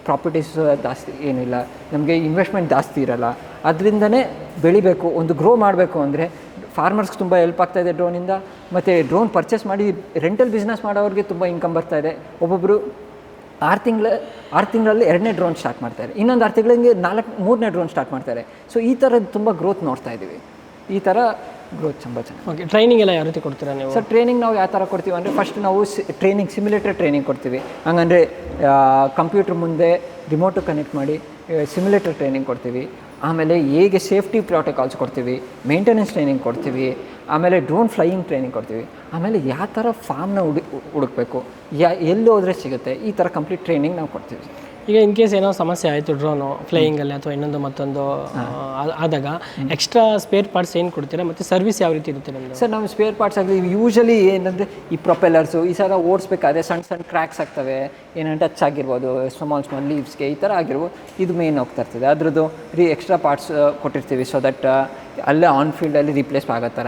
ಪ್ರಾಪರ್ಟೀಸ್ ಜಾಸ್ತಿ ಏನಿಲ್ಲ, ನಮಗೆ ಇನ್ವೆಸ್ಟ್ಮೆಂಟ್ ಜಾಸ್ತಿ ಇರಲ್ಲ. ಅದರಿಂದನೇ ಬೆಳಿಬೇಕು, ಒಂದು ಗ್ರೋ ಮಾಡಬೇಕು ಅಂದರೆ ಫಾರ್ಮರ್ಸ್ಗೆ ತುಂಬ ಹೆಲ್ಪ್ ಆಗ್ತಾ ಇದೆ ಡ್ರೋನಿಂದ ಮತ್ತು ಡ್ರೋನ್ ಪರ್ಚೇಸ್ ಮಾಡಿ ರೆಂಟಲ್ ಬಿಸ್ನೆಸ್ ಮಾಡೋರಿಗೆ ತುಂಬ ಇನ್ಕಮ್ ಬರ್ತಾ ಇದೆ. ಒಬ್ಬೊಬ್ಬರು ಆರು ತಿಂಗಳ, ಆರು ತಿಂಗಳಲ್ಲಿ ಎರಡನೇ ಡ್ರೋನ್ ಸ್ಟಾರ್ಟ್ ಮಾಡ್ತಾರೆ. ಇನ್ನೊಂದು ಆರು ತಿಂಗಳಿಗೆ ನಾಲ್ಕು, ಮೂರನೇ ಡ್ರೋನ್ ಸ್ಟಾರ್ಟ್ ಮಾಡ್ತಾರೆ. ಸೊ ಈ ಥರದ್ದು ತುಂಬ ಗ್ರೋತ್ ನೋಡ್ತಾ ಇದ್ದೀವಿ ಈ ಥರ ಗ್ರೋತ್ ತುಂಬ ಚೆನ್ನಾಗಿ ಓಕೆ ಟ್ರೈನಿಂಗ್ ಎಲ್ಲ ಯಾವ ರೀತಿ ಕೊಡ್ತೀರಾ ನೀವು? ಸರ್ ಟ್ರೈನಿಂಗ್ ನಾವು ಯಾವ ಥರ ಕೊಡ್ತೀವಿ ಅಂದರೆ ಫಸ್ಟ್ ನಾವು ಟ್ರೈನಿಂಗ್ ಸಿಮ್ಯುಲೇಟರ್ ಟ್ರೈನಿಂಗ್ ಕೊಡ್ತೀವಿ. ಹಂಗಂದರೆ ಕಂಪ್ಯೂಟ್ರ್ ಮುಂದೆ ರಿಮೋಟು ಕನೆಕ್ಟ್ ಮಾಡಿ ಸಿಮ್ಯುಲೇಟರ್ ಟ್ರೈನಿಂಗ್ ಕೊಡ್ತೀವಿ. ಆಮೇಲೆ ಹೇಗೆ ಸೇಫ್ಟಿ ಪ್ರೋಟೋಕಾಲ್ಸ್ ಕೊಡ್ತೀವಿ ಮೇಂಟೆನೆನ್ಸ್ ಟ್ರೈನಿಂಗ್ ಕೊಡ್ತೀವಿ ಆಮೇಲೆ ಡ್ರೋನ್ ಫ್ಲೈಯಿಂಗ್ ಟ್ರೈನಿಂಗ್ ಕೊಡ್ತೀವಿ. ಆಮೇಲೆ ಯಾವ ಥರ ಫಾರ್ಮ್ನ ಹುಡು ಹುಡುಕ್ಬೇಕು ಯಾ ಎಲ್ಲಿ ಹೋದರೆ ಸಿಗುತ್ತೆ ಈ ಥರ ಕಂಪ್ಲೀಟ್ ಟ್ರೈನಿಂಗ್ ನಾವು ಕೊಡ್ತೀವಿ. ಈಗ ಇನ್ ಕೇಸ್ ಏನೋ ಸಮಸ್ಯೆ ಆಯಿತು ಡ್ರೋನು ಫ್ಲೈಯಿಂಗಲ್ಲಿ ಅಥವಾ ಇನ್ನೊಂದು ಮತ್ತೊಂದು ಆದಾಗ ಎಕ್ಸ್ಟ್ರಾ ಸ್ಪೇರ್ ಪಾರ್ಟ್ಸ್ ಏನು ಕೊಡ್ತೀರಾ? ಮತ್ತು ಸರ್ವಿಸ್ ಯಾವ ರೀತಿ ಇರುತ್ತೆ ನಿಮ್ಮದು ಸರ್ ನಮ್ಮ ಸ್ಪೇರ್ ಪಾರ್ಟ್ಸ್ ಆಗಲಿ ಯೂಶಲಿ ಏನಂದರೆ ಈ ಪ್ರೊಪೆಲರ್ಸು ಈ ಸಲ ಓಡಿಸ್ಬೇಕಾದ್ರೆ ಸಣ್ಣ ಸಣ್ಣ ಕ್ರ್ಯಾಕ್ಸ್ ಆಗ್ತವೆ. ಏನೇನು ಟಚ್ ಆಗಿರ್ಬೋದು ಸ್ಮಾಲ್ ಸ್ಮಾಲ್ ಲೀವ್ಸ್ಗೆ ಈ ಥರ ಆಗಿರ್ಬೋದು. ಇದು ಮೇನ್ ಹೋಗ್ತಾ ಇರ್ತದೆ. ಅದರದ್ದು ರೀ ಎಕ್ಸ್ಟ್ರಾ ಪಾರ್ಟ್ಸ್ ಕೊಟ್ಟಿರ್ತೀವಿ. ಸೊ ದಟ್ ಅಲ್ಲೇ ಆನ್ ಫೀಲ್ಡಲ್ಲಿ ರಿಪ್ಲೇಸ್ ಆಗೋ ಥರ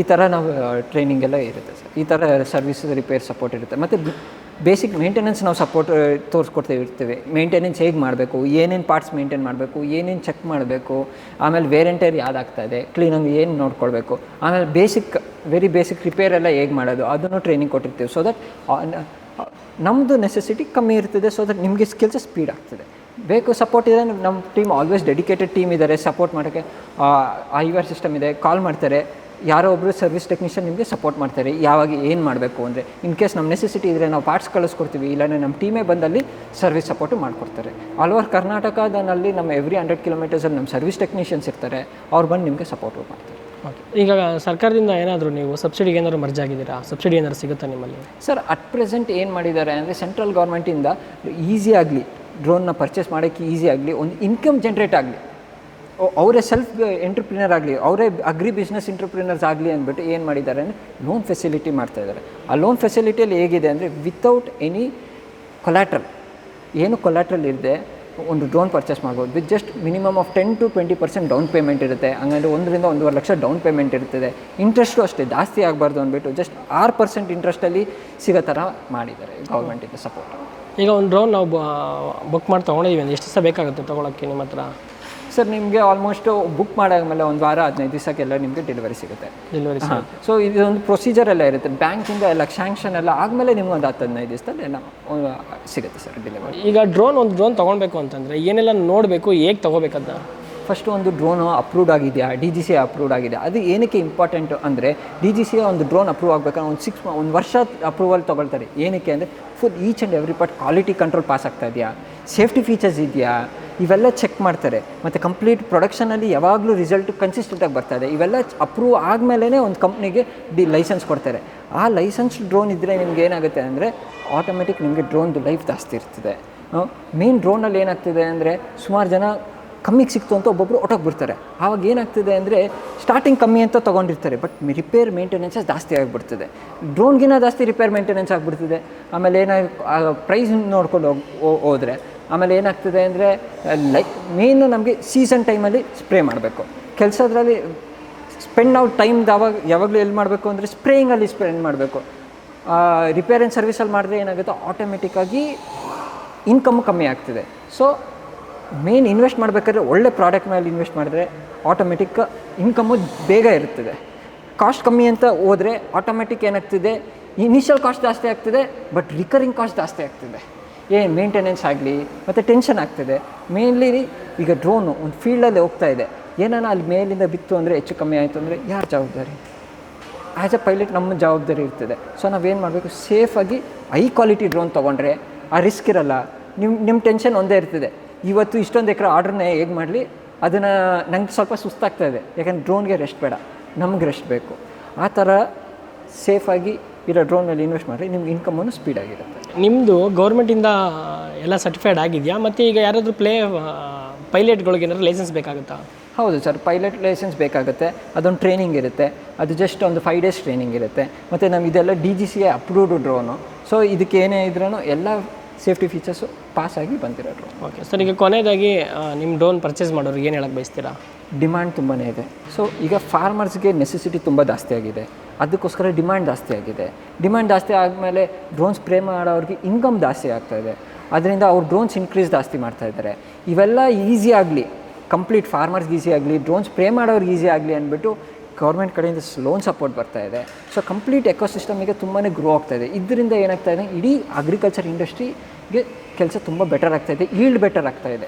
ಈ ಥರ ನಾವು ಟ್ರೈನಿಂಗ್ ಎಲ್ಲ ಇರುತ್ತೆ ಸರ್. ಈ ಥರ ಸರ್ವಿಸ್ ರಿಪೇರ್ ಸಪೋರ್ಟ್ ಇರುತ್ತೆ. ಮತ್ತು ಬೇಸಿಕ್ ಮೇಂಟೆನೆನ್ಸ್ ನಾವು ಸಪೋರ್ಟ್ ತೋರಿಸ್ಕೊಡ್ತೇವೆ, ಇರ್ತೇವೆ. ಮೇಂಟೆನೆನ್ಸ್ ಹೇಗೆ ಮಾಡಬೇಕು? ಏನೇನು ಪಾರ್ಟ್ಸ್ ಮೇಂಟೈನ್ ಮಾಡಬೇಕು? ಏನೇನು ಚೆಕ್ ಮಾಡಬೇಕು? ಆಮೇಲೆ ವೇರೆಂಟೇರ್ ಯಾವ್ದಾಗ್ತಾ ಇದೆ? ಕ್ಲೀನಾಗಿ ಏನು ನೋಡ್ಕೊಳ್ಬೇಕು? ಆಮೇಲೆ ಬೇಸಿಕ್ ವೆರಿ ಬೇಸಿಕ್ ರಿಪೇರ್ ಎಲ್ಲ ಹೇಗೆ ಮಾಡೋದು? ಅದನ್ನು ಟ್ರೈನಿಂಗ್ ಕೊಟ್ಟಿರ್ತೀವಿ. ಸೊ ದಟ್ ನಮ್ಮದು ನೆಸೆಸಿಟಿ ಕಮ್ಮಿ ಇರ್ತದೆ. ಸೊ ದಟ್ ನಿಮಗೆ ಕೆಲಸ ಸ್ಪೀಡ್ ಆಗ್ತದೆ. ಬೇಕು ಸಪೋರ್ಟ್ ಇದೆ ನಮ್ಮ ಟೀಮ್ ಆಲ್ವೇಸ್ ಡೆಡಿಕೇಟೆಡ್ ಟೀಮ್ ಇದ್ದಾರೆ ಸಪೋರ್ಟ್ ಮಾಡೋಕ್ಕೆ ಐ ಆರ್ ಸಿಸ್ಟಮ್ ಇದೆ. ಕಾಲ್ ಮಾಡ್ತಾರೆ. ಯಾರೋ ಒಬ್ಬರು ಸರ್ವಿಸ್ ಟೆಕ್ನಿಷಿಯನ್ ನಿಮಗೆ ಸಪೋರ್ಟ್ ಮಾಡ್ತಾರೆ. ಯಾವಾಗ ಏನು ಮಾಡಬೇಕು ಅಂದರೆ ಇನ್ ಕೇಸ್ ನಮ್ಮ ನೆಸೆಸಿಟಿ ಇದ್ದರೆ ನಾವು ಪಾರ್ಟ್ಸ್ ಕಳಿಸ್ಕೊಡ್ತೀವಿ ಇಲ್ಲಾಂದರೆ ನಮ್ಮ ಟೀಮೇ ಬಂದಲ್ಲಿ ಸರ್ವಿಸ್ ಸಪೋರ್ಟು ಮಾಡಿಕೊಡ್ತಾರೆ. ಆಲ್ ಓವರ್ ಕರ್ನಾಟಕದಲ್ಲಿ ನಮ್ಮ ಎವ್ರಿ ಹಂಡ್ರೆಡ್ ಕಿಲೋಮೀಟರ್ಸಲ್ಲಿ ನಮ್ಮ ಸರ್ವಿಸ್ ಟೆಕ್ನಿಷಿಯನ್ಸ್ ಇರ್ತಾರೆ ಅವ್ರು ಬಂದು ನಿಮಗೆ ಸಪೋರ್ಟ್ ಮಾಡ್ತಾರೆ. ಓಕೆ ಈಗ ಸರ್ಕಾರದಿಂದ ಏನಾದರೂ ನೀವು ಸಬ್ಸಿಡಿಗೆ ಏನಾದರೂ ಮರ್ಜ್ ಆಗಿದ್ದೀರಾ? ಸಬ್ಸಿಡಿ ಏನಾದರೂ ಸಿಗುತ್ತಾ ನಿಮ್ಮಲ್ಲಿ? ಸರ್ ಅಟ್ ಪ್ರೆಸೆಂಟ್ ಏನು ಮಾಡಿದ್ದಾರೆ ಅಂದರೆ ಸೆಂಟ್ರಲ್ ಗೌರ್ಮೆಂಟಿಂದ ಈಸಿ ಆಗಲಿ ಡ್ರೋನ್ನ ಪರ್ಚೇಸ್ ಮಾಡೋಕ್ಕೆ ಈಸಿ ಆಗಲಿ ಒಂದು ಇನ್ಕಮ್ ಜನ್ರೇಟ್ ಆಗಲಿ ಅವರೇ ಸೆಲ್ಫ್ ಎಂಟ್ರಪ್ರಿನರ್ ಆಗಲಿ, ಅವರೇ ಅಗ್ರಿ ಬಿಸ್ನೆಸ್ ಎಂಟ್ರಪ್ರಿನರ್ಸ್ ಆಗಲಿ ಅಂದ್ಬಿಟ್ಟು ಏನು ಮಾಡಿದ್ದಾರೆ ಅಂದರೆ ಲೋನ್ ಫೆಸಿಲಿಟಿ ಮಾಡ್ತಾ ಇದ್ದಾರೆ. ಆ ಲೋನ್ ಫೆಸಿಲಿಟಿಯಲ್ಲಿ ಹೇಗಿದೆ ಅಂದರೆ ವಿತೌಟ್ ಎನಿ ಕೊಲ್ಯಾಟ್ರಲ್ ಏನು ಕೊಲ್ಯಾಟ್ರಲ್ ಇರದೆ ಒಂದು ಡ್ರೋನ್ ಪರ್ಚೇಸ್ ಮಾಡ್ಬೋದು. With just minimum of ten to twenty percent down payment ಇರುತ್ತೆ. ಹಂಗಂದ್ರೆ ಒಂದರಿಂದ ಒಂದೂವರೆ ಲಕ್ಷ ಡೌನ್ ಪೇಮೆಂಟ್ ಇರ್ತದೆ. ಇಂಟ್ರೆಸ್ಟು ಅಷ್ಟೇ, ಜಾಸ್ತಿ ಆಗಬಾರ್ದು ಅಂದ್ಬಿಟ್ಟು ಜಸ್ಟ್ ಆರು ಪರ್ಸೆಂಟ್ ಇಂಟ್ರೆಸ್ಟಲ್ಲಿ ಸಿಗೋ ಥರ ಮಾಡಿದ್ದಾರೆ ಗೌರ್ಮೆಂಟಿಂದ ಸಪೋರ್ಟ್ ಈಗ ಒಂದು ಡ್ರೋನ್ ನಾವು ಬುಕ್ ಮಾಡಿ ತೊಗೊಂಡಿದ್ದೀವಿ ಎಷ್ಟು ದಿವಸ ಬೇಕಾಗುತ್ತೆ ತೊಗೊಳಕ್ಕೆ ನಿಮ್ಮ ಹತ್ರ? ಸರ್ ನಿಮಗೆ ಆಲ್ಮೋಸ್ಟ್ ಬುಕ್ ಮಾಡಾದ್ಮೇಲೆ ಒಂದು ವಾರ ಹದಿನೈದು ದಿವಸಕ್ಕೆಲ್ಲ ನಿಮಗೆ ಡೆಲಿವರಿ ಸಿಗುತ್ತೆ. ಡೆಲಿವರಿ ಹಾಂ. ಸೊ ಇದೊಂದು ಪ್ರೊಸೀಜರ್ ಎಲ್ಲ ಇರುತ್ತೆ. ಬ್ಯಾಂಕಿಂದ ಎಲ್ಲ ಶ್ಯಾಂಕ್ಷನ್ ಎಲ್ಲ ಆದಮೇಲೆ ನಿಮ್ಗೆ ಒಂದು ಹತ್ತು ಹದಿನೈದು ದಿವಸದಲ್ಲಿ ಎಲ್ಲ ಸಿಗುತ್ತೆ ಸರ್ ಡೆಲಿವರಿ ಈಗ ಡ್ರೋನ್ ಒಂದು ಡ್ರೋನ್ ತೊಗೊಳ್ಬೇಕು ಅಂತಂದರೆ ಏನೆಲ್ಲ ನೋಡಬೇಕು ಹೇಗೆ ತೊಗೋಬೇಕಂತ ಫಸ್ಟು ಒಂದು ಡ್ರೋನು ಅಪ್ರೂವ್ಡ್ ಆಗಿದೆಯಾ ಡಿ ಜಿ ಸಿ ಅಪ್ರೂವ್ಡ್ ಆಗಿದೆ. ಅದು ಏನಕ್ಕೆ ಇಂಪಾರ್ಟೆಂಟ್ ಅಂದರೆ ಡಿ ಜಿ ಸಿ ಒಂದು ಡ್ರೋನ್ ಅಪ್ರೂವ್ ಆಗಬೇಕಂದ್ರೆ ಒಂದು ಸಿಕ್ಸ್ ಒಂದು ವರ್ಷ ಅಪ್ರೂವಲ್ ತೊಗೊಳ್ತಾರೆ. ಏನಕ್ಕೆ ಅಂದರೆ full each and every part quality control pass ಆಗ್ತಾ ಇದೆಯಾ? ಸೇಫ್ಟಿ ಫೀಚರ್ಸ್ ಇದೆಯಾ? ಇವೆಲ್ಲ ಚೆಕ್ ಮಾಡ್ತಾರೆ. ಮತ್ತು ಕಂಪ್ಲೀಟ್ ಪ್ರೊಡಕ್ಷನಲ್ಲಿ ಯಾವಾಗಲೂ ರಿಸಲ್ಟ್ ಕನ್ಸಿಸ್ಟೆಂಟಾಗಿ ಇದೆ. ಇವೆಲ್ಲ ಅಪ್ರೂವ್ ಆದಮೇಲೆ ಒಂದು ಕಂಪ್ನಿಗೆ ಡಿ ಲೈಸೆನ್ಸ್ ಕೊಡ್ತಾರೆ. ಆ ಲೈಸೆನ್ಸ್ ಡ್ರೋನ್ ಇದ್ದರೆ ನಿಮ್ಗೆ ಏನಾಗುತ್ತೆ ಅಂದರೆ ಆಟೋಮೆಟಿಕ್ ನಿಮಗೆ ಡ್ರೋನ್ದು ಲೈಫ್ ಜಾಸ್ತಿ ಇರ್ತದೆ. ಮೇನ್ ಡ್ರೋನಲ್ಲಿ ಏನಾಗ್ತಿದೆ ಅಂದರೆ, ಸುಮಾರು ಜನ ಕಮ್ಮಿಗೆ ಸಿಕ್ತು ಅಂತ ಒಬ್ಬೊಬ್ಬರು ಹೊಟ್ಟೋಗ್ಬಿಡ್ತಾರೆ ಆವಾಗ ಏನಾಗ್ತದೆ ಅಂದರೆ ಸ್ಟಾರ್ಟಿಂಗ್ ಕಮ್ಮಿ ಅಂತ ತೊಗೊಂಡಿರ್ತಾರೆ ಬಟ್ ರಿಪೇರ್ ಮೇಂಟೆನೆನ್ಸಸ್ ಜಾಸ್ತಿ ಆಗಿಬಿಡ್ತದೆ. ಡ್ರೋನ್ಗಿನ ಜಾಸ್ತಿ ರಿಪೇರ್ ಮೇಂಟೆನೆನ್ಸ್ ಆಗಿಬಿಡ್ತದೆ. ಆಮೇಲೆ ಏನಾಗ ಪ್ರೈಸ್ ನೋಡ್ಕೊಂಡು ಹೋಗಿ ಹೋದರೆ, ಆಮೇಲೆ ಏನಾಗ್ತದೆ ಅಂದರೆ ಲೈಕ್ ಮೇಯ್ನು ನಮಗೆ ಸೀಸನ್ ಟೈಮಲ್ಲಿ ಸ್ಪ್ರೇ ಮಾಡಬೇಕು. ಕೆಲಸದ್ರಲ್ಲಿ ಸ್ಪೆಂಡ್ ನಾವು ಟೈಮ್ ಯಾವಾಗ ಯಾವಾಗಲೂ ಎಲ್ಲಿ ಮಾಡಬೇಕು ಅಂದರೆ ಸ್ಪ್ರೇಯಿಂಗಲ್ಲಿ ಸ್ಪೆಂಡ್ ಮಾಡಬೇಕು. ರಿಪೇರ್ ಆ್ಯಂಡ್ ಸರ್ವಿಸಲ್ಲಿ ಮಾಡಿದ್ರೆ ಏನಾಗುತ್ತೋ? ಆಟೋಮೆಟಿಕ್ಕಾಗಿ ಇನ್ಕಮ್ ಕಮ್ಮಿ ಆಗ್ತದೆ. ಸೊ ಮೇನ್ ಇನ್ವೆಸ್ಟ್ ಮಾಡಬೇಕಾದ್ರೆ ಒಳ್ಳೆ ಪ್ರಾಡಕ್ಟ್ ಮೇಲೆ ಇನ್ವೆಸ್ಟ್ ಮಾಡಿದ್ರೆ ಆಟೋಮೆಟಿಕ್ ಇನ್ಕಮ್ಮು ಬೇಗ ಇರ್ತದೆ. ಕಾಸ್ಟ್ ಕಮ್ಮಿ ಅಂತ ಹೋದರೆ ಆಟೋಮೆಟಿಕ್ ಏನಾಗ್ತಿದೆ? ಇನಿಷಿಯಲ್ ಕಾಸ್ಟ್ ಜಾಸ್ತಿ ಆಗ್ತಿದೆ ಬಟ್ ರಿಕರಿಂಗ್ ಕಾಸ್ಟ್ ಜಾಸ್ತಿ ಆಗ್ತಿದೆ. ಏನು ಮೇಂಟೆನೆನ್ಸ್ ಆಗಲಿ, ಮತ್ತು ಟೆನ್ಷನ್ ಆಗ್ತಿದೆ. ಮೇನ್ಲಿ ಈಗ ಡ್ರೋನು ಒಂದು ಫೀಲ್ಡಲ್ಲಿ ಹೋಗ್ತಾ ಇದೆ. ಏನಾನ ಅಲ್ಲಿ ಮೇಲಿಂದ ಬಿತ್ತು ಅಂದರೆ ಹೆಚ್ಚು ಕಮ್ಮಿ ಆಯಿತು ಅಂದರೆ ಯಾರು ಜವಾಬ್ದಾರಿ? ಆ್ಯಸ್ ಎ ಪೈಲಟ್ ನಮ್ಮ ಜವಾಬ್ದಾರಿ ಇರ್ತದೆ. ಸೊ ನಾವೇನು ಮಾಡಬೇಕು? ಸೇಫಾಗಿ ಹೈ ಕ್ವಾಲಿಟಿ ಡ್ರೋನ್ ತೊಗೊಂಡ್ರೆ ಆ ರಿಸ್ಕ್ ಇರಲ್ಲ. ನಿಮ್ಮ ನಿಮ್ಮ ಟೆನ್ಷನ್ ಒಂದೇ ಇರ್ತದೆ. ಇವತ್ತು ಇಷ್ಟೊಂದು ಎಕರೆ ಆರ್ಡ್ರನ್ನ ಹೇಗೆ ಮಾಡಲಿ? ಅದನ್ನು ನಂಗೆ ಸ್ವಲ್ಪ ಸುಸ್ತಾಗ್ತಾ ಇದೆ. ಯಾಕಂದ್ರೆ ಡ್ರೋನ್ಗೆ ರೆಸ್ಟ್ ಬೇಡ. ನಮ್ಗೆ ರೆಸ್ಟ್ ಬೇಕು. ಆ ಥರ ಸೇಫಾಗಿ ಇರೋ ಡ್ರೋನಲ್ಲಿ ಇನ್ವೆಸ್ಟ್ ಮಾಡಿದ್ರೆ ನಿಮ್ಗೆ ಇನ್ಕಮನ್ನು ಸ್ಪೀಡಾಗಿರುತ್ತೆ ನಿಮ್ಮದು ಗೌರ್ಮೆಂಟಿಂದ ಎಲ್ಲ ಸರ್ಟಿಫೈಡ್ ಆಗಿದೆಯಾ? ಮತ್ತು ಈಗ ಯಾರಾದರೂ ಪ್ಲೇ ಪೈಲಟ್ಗಳಿಗೆ ಏನಾದರೂ ಲೈಸೆನ್ಸ್ ಬೇಕಾಗುತ್ತಾ? ಹೌದು ಸರ್ ಪೈಲಟ್ ಲೈಸೆನ್ಸ್ ಬೇಕಾಗುತ್ತೆ. ಅದೊಂದು ಟ್ರೈನಿಂಗ್ ಇರುತ್ತೆ. ಅದು ಜಸ್ಟ್ ಒಂದು ಫೈವ್ ಡೇಸ್ ಟ್ರೈನಿಂಗ್ ಇರುತ್ತೆ. ಮತ್ತು ನಮ್ಮ ಇದೆಲ್ಲ D G C approved drone so ಇದಕ್ಕೆ ಏನೇ ಇದ್ರೂ ಎಲ್ಲ ಸೇಫ್ಟಿ ಫೀಚರ್ಸು ಪಾಸ್ ಆಗಿ ಬಂದಿರೋ ಡ್ರೋನ್ ಓಕೆ ಸರ್ ಈಗ ಕೊನೆಯದಾಗಿ ನಿಮ್ಮ ಡ್ರೋನ್ ಪರ್ಚೇಸ್ ಮಾಡೋರು ಏನು ಹೇಳಕ್ಕೆ ಬಯಸ್ತೀರಾ? ಡಿಮ್ಯಾಂಡ್ ತುಂಬಾ ಇದೆ. ಸೊ ಈಗ ಫಾರ್ಮರ್ಸ್ಗೆ ನೆಸೆಸಿಟಿ ತುಂಬ ಜಾಸ್ತಿ ಆಗಿದೆ. ಅದಕ್ಕೋಸ್ಕರ ಡಿಮ್ಯಾಂಡ್ ಜಾಸ್ತಿ ಆಗಿದೆ. ಡಿಮ್ಯಾಂಡ್ ಜಾಸ್ತಿ ಆದಮೇಲೆ ಡ್ರೋನ್ ಸ್ಪ್ರೇ ಮಾಡೋರಿಗೆ ಇನ್ಕಮ್ ಜಾಸ್ತಿ ಆಗ್ತಾ ಇದೆ. ಅದರಿಂದ ಅವ್ರು ಡ್ರೋನ್ಸ್ ಇನ್ಕ್ರೀಸ್ ಜಾಸ್ತಿ ಮಾಡ್ತಾ ಇದ್ದಾರೆ. ಇವೆಲ್ಲ ಈಸಿ ಆಗಲಿ ಕಂಪ್ಲೀಟ್ ಫಾರ್ಮರ್ಸ್ಗೆ ಈಸಿ ಆಗಲಿ ಡ್ರೋನ್ ಸ್ಪ್ರೇ ಮಾಡೋರಿಗೆ ಈಸಿ ಆಗಲಿ ಅಂದ್ಬಿಟ್ಟು ಗೌರ್ಮೆಂಟ್ ಕಡೆಯಿಂದ ಲೋನ್ ಸಪೋರ್ಟ್ ಬರ್ತಾ ಇದೆ. ಸೊ ಕಂಪ್ಲೀಟ್ ಎಕೋಸಿಸ್ಟಮಿಗೆ ತುಂಬಾ ಗ್ರೋ ಆಗ್ತಾ ಇದೆ. ಇದರಿಂದ ಏನಾಗ್ತಾ ಇದೆ? ಇಡೀ ಅಗ್ರಿಕಲ್ಚರ್ ಇಂಡಸ್ಟ್ರಿಗೆ ಕೆಲಸ ತುಂಬ ಬೆಟರ್ ಆಗ್ತಾ ಇದೆ. ಈಲ್ಡ್ ಬೆಟರ್ ಆಗ್ತಾ ಇದೆ.